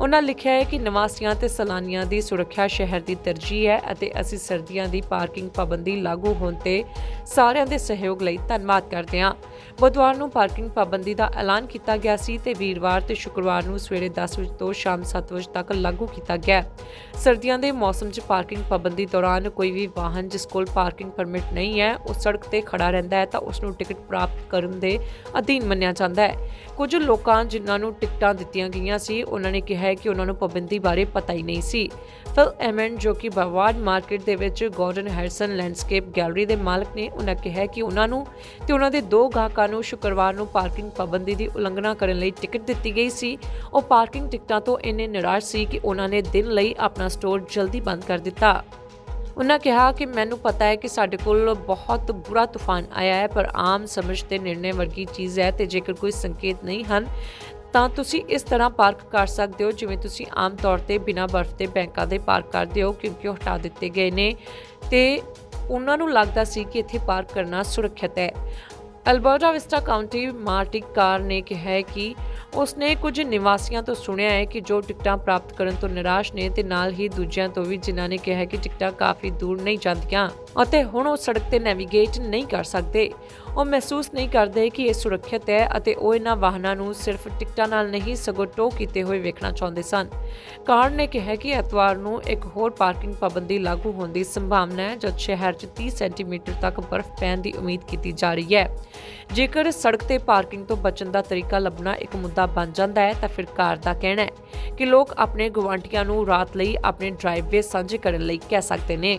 ਉਹਨਾਂ ਲਿਖਿਆ ਹੈ ਕਿ ਨਿਵਾਸੀਆਂ ਤੇ ਸੈਲਾਨੀਆਂ ਦੀ ਸੁਰੱਖਿਆ ਸ਼ਹਿਰ ਦੀ ਤਰਜੀਹ ਹੈ ਅਤੇ ਅਸੀਂ ਸਰਦੀਆਂ ਦੀ ਪਾਰਕਿੰਗ ਪਾਬੰਦੀ ਲਾਗੂ ਹੋਣ ਤੇ ਸਾਰਿਆਂ ਦੇ ਸਹਿਯੋਗ ਲਈ ਧੰਨਵਾਦ ਕਰਦੇ ਹਾਂ। ਬੁੱਧਵਾਰ ਨੂੰ ਪਾਰਕਿੰਗ ਪਾਬੰਦੀ ਦਾ ਐਲਾਨ ਕੀਤਾ ਗਿਆ ਸੀ ਤੇ ਵੀਰਵਾਰ ਤੇ ਸ਼ੁੱਕਰਵਾਰ ਨੂੰ ਸਵੇਰੇ 10 ਵਜੇ ਤੋਂ ਸ਼ਾਮ 7 ਵਜੇ ਤੱਕ ਲਾਗੂ ਕੀਤਾ ਗਿਆ। ਸਰਦੀਆਂ ਦੇ ਮੌਸਮ 'ਚ ਪਾਰਕਿੰਗ ਪਾਬੰਦੀ ਦੌਰਾਨ ਕੋਈ ਵੀ ਵਾਹਨ ਜਿਸ ਕੋਲ ਪਾਰਕਿੰਗ ਪਰਮਿਟ ਨਹੀਂ ਹੈ, ਉਹ ਸੜਕ ਤੇ ਖੜਾ ਰਹਿੰਦਾ ਹੈ ਤਾਂ ਉਸ ਨੂੰ ਟਿਕਟ ਪ੍ਰਾਪਤ ਕਰਨ ਦੇ ਅਧੀਨ ਮੰਨਿਆ ਜਾਂਦਾ ਹੈ। ਕੁਝ ਲੋਕਾਂ ਜਿਨ੍ਹਾਂ ਨੂੰ ਟਿਕਟਾਂ ਦਿੱਤੀਆਂ ਗਈਆਂ ਸੀ, ਉਹਨਾਂ ਨੇ ਕਿਹਾ ਕਿ ਉਹਨਾਂ ਨੂੰ ਪਾਬੰਦੀ ਬਾਰੇ ਪਤਾ ਹੀ ਨਹੀਂ ਸੀ। ਫਿਲ ਐਮਨ ਜੋ ਕਿ ਬਵਾਰਡ ਮਾਰਕੀਟ ਦੇ ਵਿੱਚ ਗਾਰਡਨ ਹੈਰਸਨ ਲੈਂਡਸਕੇਪ ਗੈਲਰੀ ਦੇ ਮਾਲਕ ਨੇ ਉਹਨਾਂ ਕਿਹਾ ਕਿ ਉਹਨਾਂ ਨੂੰ ਤੇ ਉਹਨਾਂ ਦੇ ਦੋ ਗਾਹਕਾਂ ਨੂੰ ਸ਼ੁੱਕਰਵਾਰ ਨੂੰ ਪਾਰਕਿੰਗ ਪਾਬੰਦੀ ਦੀ ਉਲੰਘਣਾ ਕਰਨ ਲਈ ਟਿਕਟ ਦਿੱਤੀ ਗਈ ਸੀ। ਉਹ ਪਾਰਕਿੰਗ ਟਿਕਟਾਂ ਤੋਂ ਇੰਨੇ ਨਿਰਾਸ਼ ਸੀ ਕਿ ਉਹਨਾਂ ਨੇ ਦਿਨ ਲਈ ਆਪਣਾ ਸਟੋਰ ਜਲਦੀ ਬੰਦ ਕਰ ਦਿੱਤਾ। ਉਹਨਾਂ ਕਿਹਾ ਕਿ ਮੈਨੂੰ ਪਤਾ ਹੈ ਕਿ ਸਾਡੇ ਕੋਲ ਬਹੁਤ ਬੁਰਾ ਤੂਫਾਨ ਆਇਆ ਹੈ, ਪਰ ਆਮ ਸਮਝ ਤੇ ਨਿਰਣੇ ਵਰਗੀ ਚੀਜ਼ ਹੈ ਤੇ ਜੇਕਰ ਕੋਈ ਸੰਕੇਤ ਨਹੀਂ ਹਨ, ਤਾਂ ਤੁਸੀਂ ਇਸ ਤਰ੍ਹਾਂ ਪਾਰਕ ਕਰ ਸਕਦੇ ਹੋ, ਜਿਵੇਂ ਤੁਸੀਂ ਆਮ ਤੌਰ ਤੇ ਬਿਨਾਂ ਬਰਫ਼ ਦੇ ਬੈਂਕਾਂ ਦੇ ਪਾਰਕ ਕਰਦੇ ਹੋ, ਕਿਉਂਕਿ ਉਹ ਹਟਾ ਦਿੱਤੇ ਗਏ ਨੇ। ਤੇ ਉਹਨਾਂ ਨੂੰ ਲੱਗਦਾ ਸੀ ਕਿ ਇੱਥੇ ਪਾਰਕ ਕਰਨਾ ਸੁਰੱਖਿਅਤ ਹੈ। ਅਲਬਰਟਾ ਵਿਸਟਾ ਕਾਉਂਟੀ ਮਾਰਟਿਕ ਕਾਰ ਨੇ ਕਿਹਾ ਹੈ ਕਿ ਉਸਨੇ ਕੁਝ ਨਿਵਾਸੀਆਂ ਤੋਂ ਸੁਣਿਆ ਹੈ ਕਿ ਜੋ ਟਿਕਟਾਂ ਪ੍ਰਾਪਤ ਕਰਨ ਤੋਂ ਨਿਰਾਸ਼ ਨੇ ਤੇ ਨਾਲ ਹੀ ਦੂਜਿਆਂ ਤੋਂ ਵੀ, ਜਿਨ੍ਹਾਂ ਨੇ ਕਿਹਾ ਕਿ ਟਿਕਟਾਂ ਕਾਫੀ ਦੂਰ ਨਹੀਂ ਜਾਂਦੀਆਂ। ਅਤੇ ਹੁਣ ਉਹ ਸੜਕ ਤੇ ਨੈਵੀਗੇਟ ਨਹੀਂ ਕਰ ਸਕਦੇ। ਉਹ ਮਹਿਸੂਸ ਨਹੀਂ ਕਰਦੇ ਕਿ ਇਹ ਸੁਰੱਖਿਅਤ ਹੈ ਅਤੇ ਉਹ ਇਹਨਾਂ ਵਾਹਨਾਂ ਨੂੰ ਸਿਰਫ ਟਿਕਟਾਂ ਨਾਲ ਨਹੀਂ, ਸਗੋਂ ਟੋ ਕੀਤੇ ਹੋਏ ਵੇਖਣਾ ਚਾਹੁੰਦੇ ਸਨ। ਕਾਰ ਨੇ ਕਿਹਾ ਕਿ ਐਤਵਾਰ ਨੂੰ ਇੱਕ ਹੋਰ ਪਾਰਕਿੰਗ ਪਾਬੰਦੀ ਲਾਗੂ ਹੋਣ ਦੀ ਸੰਭਾਵਨਾ ਹੈ, ਜਦ ਸ਼ਹਿਰ 'ਚ 30 ਸੈਂਟੀਮੀਟਰ ਤੱਕ ਬਰਫ਼ ਪੈਣ ਦੀ ਉਮੀਦ ਕੀਤੀ ਜਾ ਰਹੀ ਹੈ। ਜੇਕਰ ਸੜਕ ਤੇ ਪਾਰਕਿੰਗ ਤੋਂ ਬਚਣ ਦਾ ਤਰੀਕਾ ਲੱਭਣਾ ਇੱਕ ਮੁੱਦਾ ਬਣ ਜਾਂਦਾ ਹੈ, ਤਾਂ ਫਿਰ ਕਾਰ ਦਾ ਕਹਿਣਾ ਹੈ ਕਿ ਲੋਕ ਆਪਣੇ ਗੁਆਂਢੀਆਂ ਨੂੰ ਰਾਤ ਲਈ ਆਪਣੇ ਡਰਾਈਵਵੇ ਸਾਂਝੇ ਕਰਨ ਲਈ ਕਹਿ ਸਕਦੇ ਨੇ।